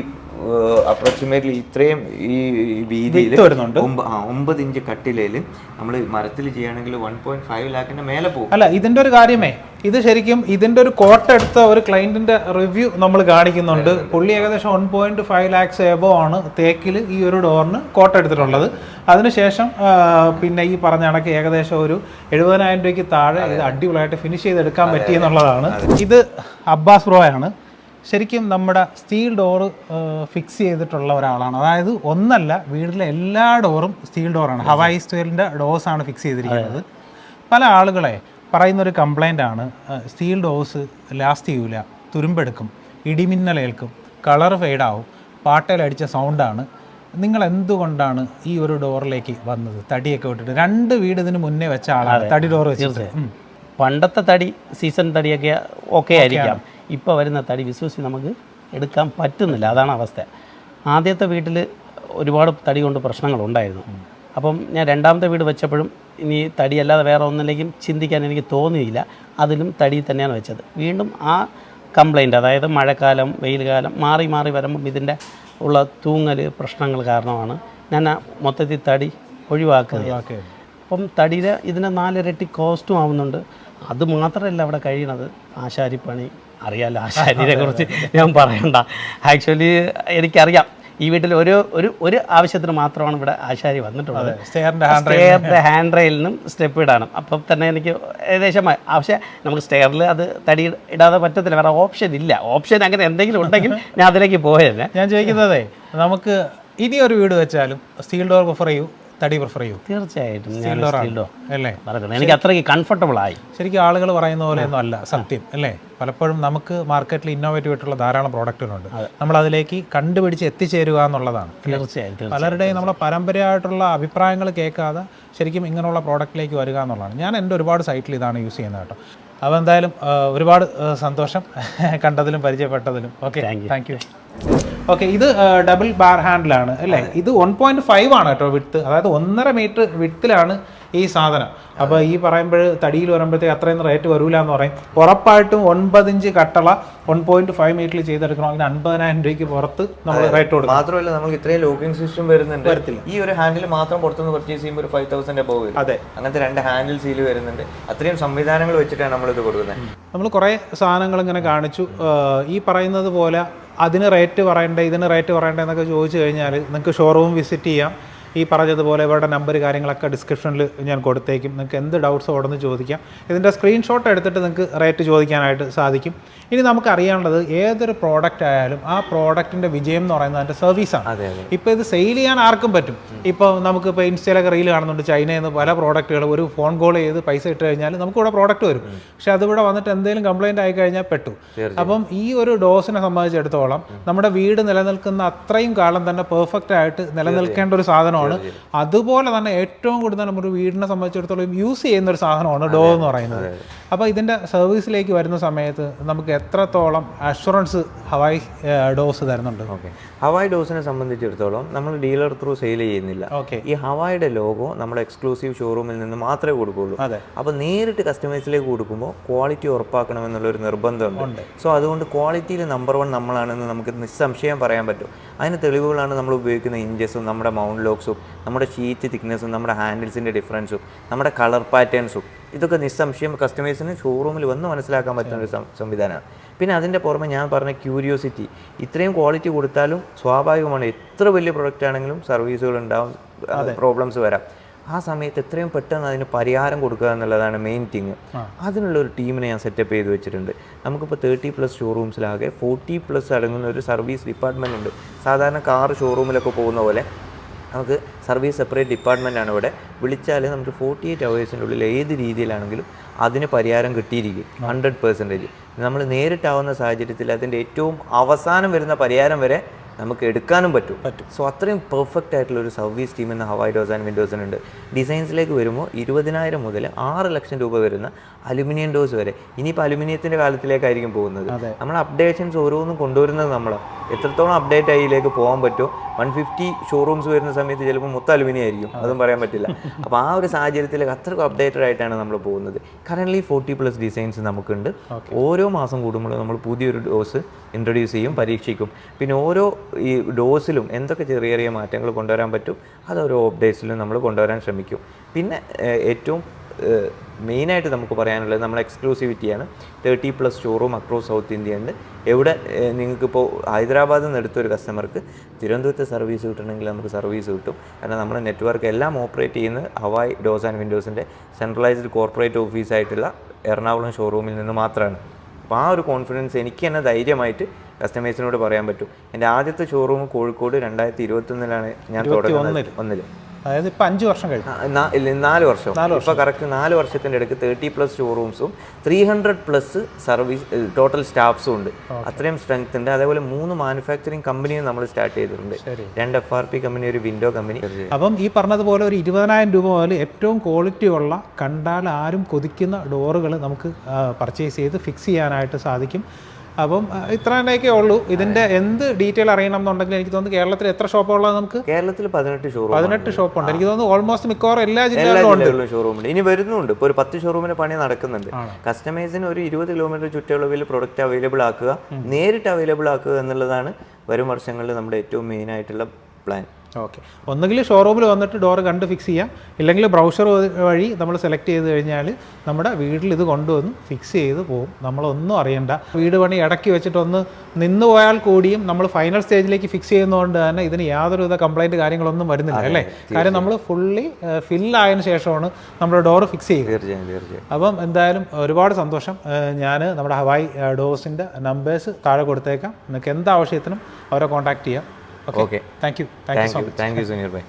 അപ്രോക്സിമേറ്റ്ലി ഇത്രയും ഈ വീതിയിൽ വരുന്നുണ്ട് ഒമ്പത് ഇഞ്ച് കട്ടിലയിൽ നമ്മൾ മരത്തിൽ ചെയ്യുകയാണെങ്കിൽ വൺ പോയിന്റ് ഫൈവ് ലാഖിന്റെ മേലെ പോകും അല്ല ഇതിന്റെ ഒരു കാര്യമേ ഇത് ശരിക്കും ഇതിന്റെ ഒരു കോട്ട് എടുത്ത ഒരു ക്ലയന്റിന്റെ റിവ്യൂ നമ്മൾ കാണിക്കുന്നുണ്ട് പുള്ളി ഏകദേശം one point five lakhs above ആണ് തേക്കിൽ ഈ ഒരു ഡോറിന് കോട്ട് എടുത്തിട്ടുള്ളത് അതിനുശേഷം പിന്നെ ഈ പറഞ്ഞ കണക്ക് ഏകദേശം ഒരു എഴുപതിനായിരം രൂപയ്ക്ക് താഴെ അടിപൊളിയായിട്ട് ഫിനിഷ് ചെയ്തെടുക്കാൻ പറ്റിയെന്നുള്ളതാണ് ഇത് അബ്ബാസ് ബ്രോയാണ് ശരിക്കും നമ്മുടെ സ്റ്റീൽ ഡോറ് ഫിക്സ് ചെയ്തിട്ടുള്ള ഒരാളാണ് അതായത് ഒന്നല്ല വീട്ടിലെ എല്ലാ ഡോറും സ്റ്റീൽ ഡോറാണ് ഹവായി സ്റ്റീലിൻ്റെ ആണ് ഫിക്സ് ചെയ്തിരിക്കുന്നത് പല ആളുകളെ പറയുന്നൊരു കംപ്ലൈൻ്റ് ആണ് സ്റ്റീൽ ഡോസ് ലാസ്റ്റ് ചെയ്യൂല തുരുമ്പെടുക്കും ഇടിമിന്നലേൽക്കും കളർ ഫെയ്ഡാവും പാട്ടയിലടിച്ച സൗണ്ടാണ് നിങ്ങൾ എന്തുകൊണ്ടാണ് ഈ ഒരു ഡോറിലേക്ക് വന്നത് തടിയൊക്കെ വിട്ടിട്ട് രണ്ട് വീട് ഇതിന് മുന്നേ വെച്ച ആളാണ് തടി ഡോർ വെച്ചിട്ട് പണ്ടത്തെ തടി സീസൺ തടിയൊക്കെ ഓക്കെ ആയിരിക്കാം ഇപ്പോൾ വരുന്ന തടി വിശ്വസിച്ച് നമുക്ക് എടുക്കാൻ പറ്റുന്നില്ല അതാണ് അവസ്ഥ ആദ്യത്തെ വീട്ടിൽ ഒരുപാട് തടി കൊണ്ട് പ്രശ്നങ്ങളുണ്ടായിരുന്നു അപ്പം ഞാൻ രണ്ടാമത്തെ വീട് വെച്ചപ്പോഴും ഇനി തടിയല്ലാതെ വേറെ ഒന്നിലേക്കും ചിന്തിക്കാൻ എനിക്ക് തോന്നിയില്ല അതിലും തടി തന്നെയാണ് വെച്ചത് വീണ്ടും ആ കംപ്ലൈൻറ്റ് അതായത് മഴക്കാലം വെയിൽ കാലം മാറി മാറി വരുമ്പം ഇതിൻ്റെ ഉള്ള തൂങ്ങൽ പ്രശ്നങ്ങൾ കാരണമാണ് ഞാൻ ആ മൊത്തത്തിൽ തടി ഒഴിവാക്കുന്നത് അപ്പം തടിയുടെ ഇതിന് നാലിരട്ടി കോസ്റ്റും ആവുന്നുണ്ട് അത് മാത്രമല്ല അവിടെ കഴിയണത് ആശാരിപ്പണി അറിയാമല്ലോ ശരീരെ കുറിച്ച് ഞാൻ പറയണ്ട ആക്ച്വലി എനിക്കറിയാം ഈ വീട്ടിൽ ഒരു ഒരു ഒരു ആവശ്യത്തിന് മാത്രമാണ് ഇവിടെ ആശാരി വന്നിട്ടുള്ളത് സ്റ്റെയറിൻ്റെ ഹാൻഡ് റെയിലിനും സ്റ്റെപ്പ് ഇടാനും അപ്പം തന്നെ എനിക്ക് ഏകദേശം പക്ഷേ നമുക്ക് സ്റ്റെയറിൽ അത് തടി ഇടാതെ പറ്റത്തില്ല വേറെ ഓപ്ഷൻ ഇല്ല ഓപ്ഷൻ അങ്ങനെ എന്തെങ്കിലും ഉണ്ടെങ്കിൽ ഞാൻ അതിലേക്ക് പോയതന്നെ ഞാൻ ചോദിക്കുന്നതേ നമുക്ക് ഇനി ഒരു വീട് വെച്ചാലും സ്റ്റീൽ ഡോർ പ്രിഫർ ചെയ്യൂ തടി പ്രിഫർ ചെയ്യും തീർച്ചയായിട്ടും ഞാൻ അല്ലേ എനിക്ക് അത്രയ്ക്ക് കംഫർട്ടബിൾ ആയി ശരിക്കും ആളുകൾ പറയുന്ന പോലെയൊന്നും അല്ല സത്യം അല്ലേ പലപ്പോഴും നമുക്ക് മാർക്കറ്റിൽ ഇന്നോവേറ്റീവ് ആയിട്ടുള്ള ധാരാളം പ്രോഡക്റ്റുകളുണ്ട് നമ്മൾ അതിലേക്ക് കണ്ടുപിടിച്ച് എത്തിച്ചേരുക എന്നുള്ളതാണ് തീർച്ചയായിട്ടും പലരുടെയും നമ്മളെ പരമ്പരയായിട്ടുള്ള അഭിപ്രായങ്ങൾ കേൾക്കാതെ ശരിക്കും ഇങ്ങനെയുള്ള പ്രോഡക്റ്റിലേക്ക് വരിക എന്നുള്ളതാണ് ഞാൻ എൻ്റെ ഒരുപാട് സൈറ്റിൽ ഇതാണ് യൂസ് ചെയ്യുന്നത് കേട്ടോ അപ്പോൾ എന്തായാലും ഒരുപാട് സന്തോഷം കണ്ടതിലും പരിചയപ്പെട്ടതിലും ഓക്കെ താങ്ക് യു ഓക്കെ ഇത് ഡബിൾ ബാർ ഹാൻഡിലാണ് അല്ലേ ഇത് വൺ പോയിന്റ് ഫൈവ് ആണ് കേട്ടോ വിട്ട് അതായത് ഒന്നര മീറ്റർ വിട്ടിലാണ് ഈ സാധനം അപ്പൊ ഈ പറയുമ്പോൾ തടിയിൽ വരുമ്പോഴത്തേക്ക് അത്രയും റേറ്റ് വരൂല എന്ന് പറയും ഉറപ്പായിട്ടും ഒൻപതിഞ്ച് കട്ടള വൺ പോയിന്റ് ഫൈവ് മീറ്ററിൽ ചെയ്തെടുക്കണമെങ്കിൽ അൻപതിനായിരം രൂപയ്ക്ക് പുറത്ത് നമ്മൾ റേറ്റ് കൊടുക്കും മാത്രമല്ല നമുക്ക് ഇത്രയും ലോക്കിംഗ് സിസ്റ്റം വരുന്നുണ്ട് വരത്തില്ല ഈ ഒരു ഹാൻഡിൽ മാത്രം പുറത്തുനിന്ന് പർച്ചേസ് ചെയ്യുമ്പോൾ ഒരു ഫൈവ് തൗസൻഡ് അബവ് വരും അതെ അങ്ങനത്തെ രണ്ട് ഹാൻഡിൽ സീൽ വരുന്നുണ്ട് അത്രയും സംവിധാനങ്ങൾ വെച്ചിട്ടാണ് നമ്മൾ ഇത് കൊടുക്കുന്നത് നമ്മൾ കുറെ സാധനങ്ങൾ ഇങ്ങനെ കാണിച്ചു ഈ പറയുന്നത് പോലെ അതിന് റേറ്റ് പറയണ്ടേ ഇതിന് റേറ്റ് പറയണ്ടേ എന്നൊക്കെ ചോദിച്ചു കഴിഞ്ഞാൽ നിങ്ങൾക്ക് ഷോറൂം വിസിറ്റ് ചെയ്യാം ഈ പറഞ്ഞതുപോലെ ഇവരുടെ നമ്പർ കാര്യങ്ങളൊക്കെ ഡിസ്ക്രിപ്ഷനിൽ ഞാൻ കൊടുത്തേക്കും നിങ്ങൾക്ക് എന്ത് ഡൗട്ട്സ് ഉടന്ന് ചോദിക്കാം ഇതിൻ്റെ സ്ക്രീൻഷോട്ട് എടുത്തിട്ട് നിങ്ങൾക്ക് റേറ്റ് ചോദിക്കാനായിട്ട് സാധിക്കും ഇനി നമുക്ക് അറിയാനുള്ളത് ഏതൊരു പ്രോഡക്റ്റ് ആയാലും ആ പ്രോഡക്റ്റിൻ്റെ വിജയം എന്ന് പറയുന്നത് അതിൻ്റെ സർവീസാണ് ഇപ്പോൾ ഇത് സെയിൽ ചെയ്യാൻ ആർക്കും പറ്റും ഇപ്പോൾ നമുക്കിപ്പോൾ ഇൻസ്റ്റയിലൊക്കെ റീൽ കാണുന്നുണ്ട് ചൈനയിൽ നിന്ന് പല പ്രോഡക്റ്റുകൾ ഒരു ഫോൺ കോൾ ചെയ്ത് പൈസ ഇട്ട് കഴിഞ്ഞാൽ നമുക്ക് ഇവിടെ പ്രോഡക്റ്റ് വരും പക്ഷെ അതിവിടെ വന്നിട്ട് എന്തെങ്കിലും കംപ്ലയിൻ്റ് ആയി കഴിഞ്ഞാൽ പെട്ടു അപ്പം ഈ ഒരു ഡോസിനെ സംബന്ധിച്ചിടത്തോളം നമ്മുടെ വീട് നിലനിൽക്കുന്ന അത്രയും കാലം തന്നെ പെർഫെക്റ്റ് ആയിട്ട് നിലനിൽക്കേണ്ട ഒരു സാധനമാണ് സാധനമാണ് അതുപോലെ തന്നെ ഏറ്റവും കൂടുതൽ നമ്മുടെ വീടിനെ സംബന്ധിച്ചിടത്തോളം യൂസ് ചെയ്യുന്ന ഒരു സാധനമാണ് ഡോ എന്ന് പറയുന്നത് അപ്പോൾ ഇതിൻ്റെ സർവീസിലേക്ക് വരുന്ന സമയത്ത് നമുക്ക് എത്രത്തോളം അഷുറൻസ് ഹവായ് ഡോസ് തരുന്നുണ്ട് ഓക്കെ ഹവായ് ഡോസിനെ സംബന്ധിച്ചിടത്തോളം നമ്മൾ ഡീലർ ത്രൂ സെയിൽ ചെയ്യുന്നില്ല ഓക്കെ ഈ ഹവായുടെ ലോഗോ നമ്മൾ എക്സ്ക്ലൂസീവ് ഷോറൂമിൽ നിന്ന് മാത്രമേ കൊടുക്കുകയുള്ളൂ അതെ അപ്പോൾ നേരിട്ട് കസ്റ്റമേഴ്സിലേക്ക് കൊടുക്കുമ്പോൾ ക്വാളിറ്റി ഉറപ്പാക്കണമെന്നുള്ള ഒരു നിർബന്ധമുണ്ട് സോ അതുകൊണ്ട് ക്വാളിറ്റിയിൽ നമ്പർ വൺ നമ്മളാണെന്ന് നമുക്ക് നിസ്സംശയം പറയാൻ പറ്റും അതിന് തെളിവുകളാണ് നമ്മൾ ഉപയോഗിക്കുന്ന ഇഞ്ചസും നമ്മുടെ മൗണ്ട് ലോക്സും നമ്മുടെ ഷീറ്റ് തിക്നെസ്സും നമ്മുടെ ഹാൻഡിൽസിൻ്റെ ഡിഫറൻസും നമ്മുടെ കളർ പാറ്റേൺസും ഇതൊക്കെ നിസ്സംശയം കസ്റ്റമേഴ്സിന് ഷോറൂമിൽ വന്ന് മനസ്സിലാക്കാൻ പറ്റുന്ന ഒരു സംവിധാനമാണ് പിന്നെ അതിൻ്റെ പുറമെ ഞാൻ പറഞ്ഞ ക്യൂരിയോസിറ്റി ഇത്രയും ക്വാളിറ്റി കൊടുത്താലും സ്വാഭാവികമാണ് എത്ര വലിയ പ്രൊഡക്റ്റ് ആണെങ്കിലും സർവീസുകൾ ഉണ്ടാവും പ്രോബ്ലംസ് വരാം ആ സമയത്ത് എത്രയും പെട്ടെന്ന് അതിന് പരിഹാരം കൊടുക്കുക എന്നുള്ളതാണ് മെയിൻ തിങ് അതിനുള്ള ഒരു ടീമിനെ ഞാൻ സെറ്റപ്പ് ചെയ്ത് വെച്ചിട്ടുണ്ട് നമുക്കിപ്പോൾ തേർട്ടി പ്ലസ് ഷോറൂംസിലാകെ ഫോർട്ടി പ്ലസ് അടങ്ങുന്ന ഒരു സർവീസ് ഡിപ്പാർട്ട്മെൻ്റ് ഉണ്ട് സാധാരണ കാർ ഷോറൂമിലൊക്കെ പോകുന്ന പോലെ നമുക്ക് സർവീസ് സെപ്പറേറ്റ് ഡിപ്പാർട്ട്മെൻ്റ് ആണ് ഇവിടെ വിളിച്ചാൽ നമുക്ക് ഫോർട്ടി എയ്റ്റ് അവേഴ്സിൻ്റെ ഉള്ളിൽ ഏത് രീതിയിലാണെങ്കിലും അതിന് പരിഹാരം കിട്ടിയിരിക്കും ഹൺഡ്രഡ് പെർസെൻറ്റേജ് നമ്മൾ നേരിട്ടാവുന്ന സാഹചര്യത്തിൽ അതിൻ്റെ ഏറ്റവും അവസാനം വരുന്ന പരിഹാരം വരെ നമുക്ക് എടുക്കാനും പറ്റും പറ്റും സോ അത്രയും പെർഫെക്റ്റ് ആയിട്ടുള്ള ഒരു സർവീസ് ടീം എന്ന ഹവായ് ഡോസ് ആൻഡ് ഉണ്ട് ഡിസൈൻസിലേക്ക് വരുമ്പോൾ ഇരുപതിനായിരം മുതൽ ആറ് ലക്ഷം രൂപ വരുന്ന അലുമിനിയം ഡോസ് വരെ ഇനിയിപ്പോൾ അലുമിനിയത്തിൻ്റെ കാലത്തിലേക്കായിരിക്കും പോകുന്നത് നമ്മൾ അപ്ഡേഷൻസ് ഓരോന്നും കൊണ്ടുവരുന്നത് നമ്മൾ എത്രത്തോളം അപ്ഡേറ്റ് ആയിലേക്ക് പോകാൻ പറ്റും വൺ ഫിഫ്റ്റി ഷോറൂംസ് വരുന്ന സമയത്ത് ചിലപ്പോൾ മൊത്തം അലുമിനിയം ആയിരിക്കും അതും പറയാൻ പറ്റില്ല അപ്പോൾ ആ ഒരു സാഹചര്യത്തിൽ അത്രയ്ക്കും അപ്ഡേറ്റഡ് ആയിട്ടാണ് നമ്മൾ പോകുന്നത് കറൻ്റ്ലി ഫോർട്ടി പ്ലസ് ഡിസൈൻസ് നമുക്കുണ്ട് ഓരോ മാസം കൂടുമ്പോൾ നമ്മൾ പുതിയൊരു ഡോസ് ഇൻട്രൊഡ്യൂസ് ചെയ്യും പരീക്ഷിക്കും പിന്നെ ഓരോ ഈ ഡോസിലും എന്തൊക്കെ ചെറിയ ചെറിയ മാറ്റങ്ങൾ കൊണ്ടുവരാൻ പറ്റും അത് ഓരോ ഓപ്ഡേറ്റ്സിലും നമ്മൾ കൊണ്ടുവരാൻ ശ്രമിക്കും പിന്നെ ഏറ്റവും മെയിനായിട്ട് നമുക്ക് പറയാനുള്ളത് നമ്മൾ എക്സ്ക്ലൂസിവിറ്റിയാണ് thirty plus showroom across south India ഉണ്ട് എവിടെ നിങ്ങൾക്കിപ്പോൾ ഹൈദരാബാദിൽ നിന്ന് എടുത്തൊരു കസ്റ്റമർക്ക് തിരുവനന്തപുരത്ത് സർവീസ് കിട്ടണമെങ്കിൽ നമുക്ക് സർവീസ് കിട്ടും കാരണം നമ്മുടെ നെറ്റ്വർക്ക് എല്ലാം ഓപ്പറേറ്റ് ചെയ്യുന്നത് ഹവായ് ഡോസ് ആൻഡ് വിൻഡോസിൻ്റെ സെൻട്രലൈസ്ഡ് കോർപ്പറേറ്റ് ഓഫീസായിട്ടുള്ള എറണാകുളം ഷോറൂമിൽ നിന്ന് മാത്രമാണ് അപ്പോൾ ആ ഒരു കോൺഫിഡൻസ് എനിക്ക് തന്നെ ധൈര്യമായിട്ട് കസ്റ്റമേഴ്സിനോട് പറയാൻ പറ്റും എൻ്റെ ആദ്യത്തെ ഷോറൂം കോഴിക്കോട് രണ്ടായിരത്തി ഒന്നിലാണ് ഞാൻ തുടങ്ങുന്നത് ഒന്നിൽ അതായത് ഇപ്പം അഞ്ച് വർഷം കഴിഞ്ഞു നാല് വർഷം ഇപ്പോൾ കറക്റ്റ് നാല് വർഷത്തിൻ്റെ ഇടയ്ക്ക് thirty plus ഷോറൂംസും three hundred plus service total സ്റ്റാഫ്സും ഉണ്ട് അത്രയും സ്ട്രെങ്ത് ഉണ്ട് അതേപോലെ മൂന്ന് മാനുഫാക്ചറിങ് കമ്പനിയും നമ്മൾ സ്റ്റാർട്ട് ചെയ്തിട്ടുണ്ട് രണ്ട് എഫ് ആർ പി കമ്പനി ഒരു വിൻഡോ കമ്പനി അപ്പം ഈ പറഞ്ഞതുപോലെ ഒരു ഇരുപതിനായിരം രൂപ മുതൽ ഏറ്റവും ക്വാളിറ്റി ഉള്ള കണ്ടാൽ ആരും കൊതിക്കുന്ന ഡോറുകൾ നമുക്ക് പർച്ചേസ് ചെയ്ത് ഫിക്സ് ചെയ്യാനായിട്ട് സാധിക്കും അപ്പം ഇത്ര തന്നെയൊക്കെ ഉള്ളൂ ഇതിന്റെ എന്ത് ഡീറ്റെയിൽ അറിയണം എന്നുണ്ടെങ്കിൽ എനിക്ക് തോന്നുന്നു കേരളത്തിൽ എത്ര ഷോപ്പുള്ളത് നമുക്ക് കേരളത്തിൽ പതിനെട്ട് ഷോറൂം പതിനെട്ട് ഉണ്ട് എനിക്ക് തോന്നുന്നു ഓൾമോസ്റ്റ് മിക്കവാറും എല്ലാ ജില്ലകളിലും ഉണ്ട് ഇനി വരുന്നുണ്ട് ഇപ്പോൾ ഒരു പത്ത് ഷോറൂമിന് പണി നടക്കുന്നുണ്ട് കസ്റ്റമേഴ്സിന് ഒരു ഇരുപത് കിലോമീറ്റർ ചുറ്റളവിൽ പ്രൊഡക്റ്റ് അവൈലബിൾ ആക്കുക നേരിട്ട് അവൈലബിൾ ആക്കുക എന്നുള്ളതാണ് വരും വർഷങ്ങളിൽ നമ്മുടെ ഏറ്റവും മെയിൻ ആയിട്ടുള്ള പ്ലാൻ ഓക്കെ ഒന്നുകിൽ ഷോറൂമിൽ വന്നിട്ട് ഡോർ കണ്ട് ഫിക്സ് ചെയ്യാം ഇല്ലെങ്കിൽ ബ്രൗഷർ വഴി നമ്മൾ സെലക്ട് ചെയ്ത് കഴിഞ്ഞാൽ നമ്മുടെ വീട്ടിൽ ഇത് കൊണ്ടുവന്ന് ഫിക്സ് ചെയ്ത് പോകും നമ്മളൊന്നും അറിയണ്ട വീട് പണി ഇടയ്ക്ക് വെച്ചിട്ടൊന്ന് നിന്ന് പോയാൽ കൂടിയും നമ്മൾ ഫൈനൽ സ്റ്റേജിലേക്ക് ഫിക്സ് ചെയ്യുന്നതുകൊണ്ട് തന്നെ ഇതിന് യാതൊരുവിധ കംപ്ലൈൻറ്റ് കാര്യങ്ങളൊന്നും വരുന്നില്ല അല്ലേ കാര്യം നമ്മൾ ഫുള്ളി ഫില്ലായതിനു ശേഷമാണ് നമ്മുടെ ഡോർ ഫിക്സ് ചെയ്യുക അപ്പം എന്തായാലും ഒരുപാട് സന്തോഷം ഞാൻ നമ്മുടെ ഹവായ് ഡോസിൻ്റെ നമ്പേഴ്സ് താഴെ കൊടുത്തേക്കാം നിങ്ങൾക്ക് ആവശ്യത്തിനും അവരെ കോൺടാക്ട് ചെയ്യാം Okay. Thank you. Thank you so much. Thank you, Sunil bhai.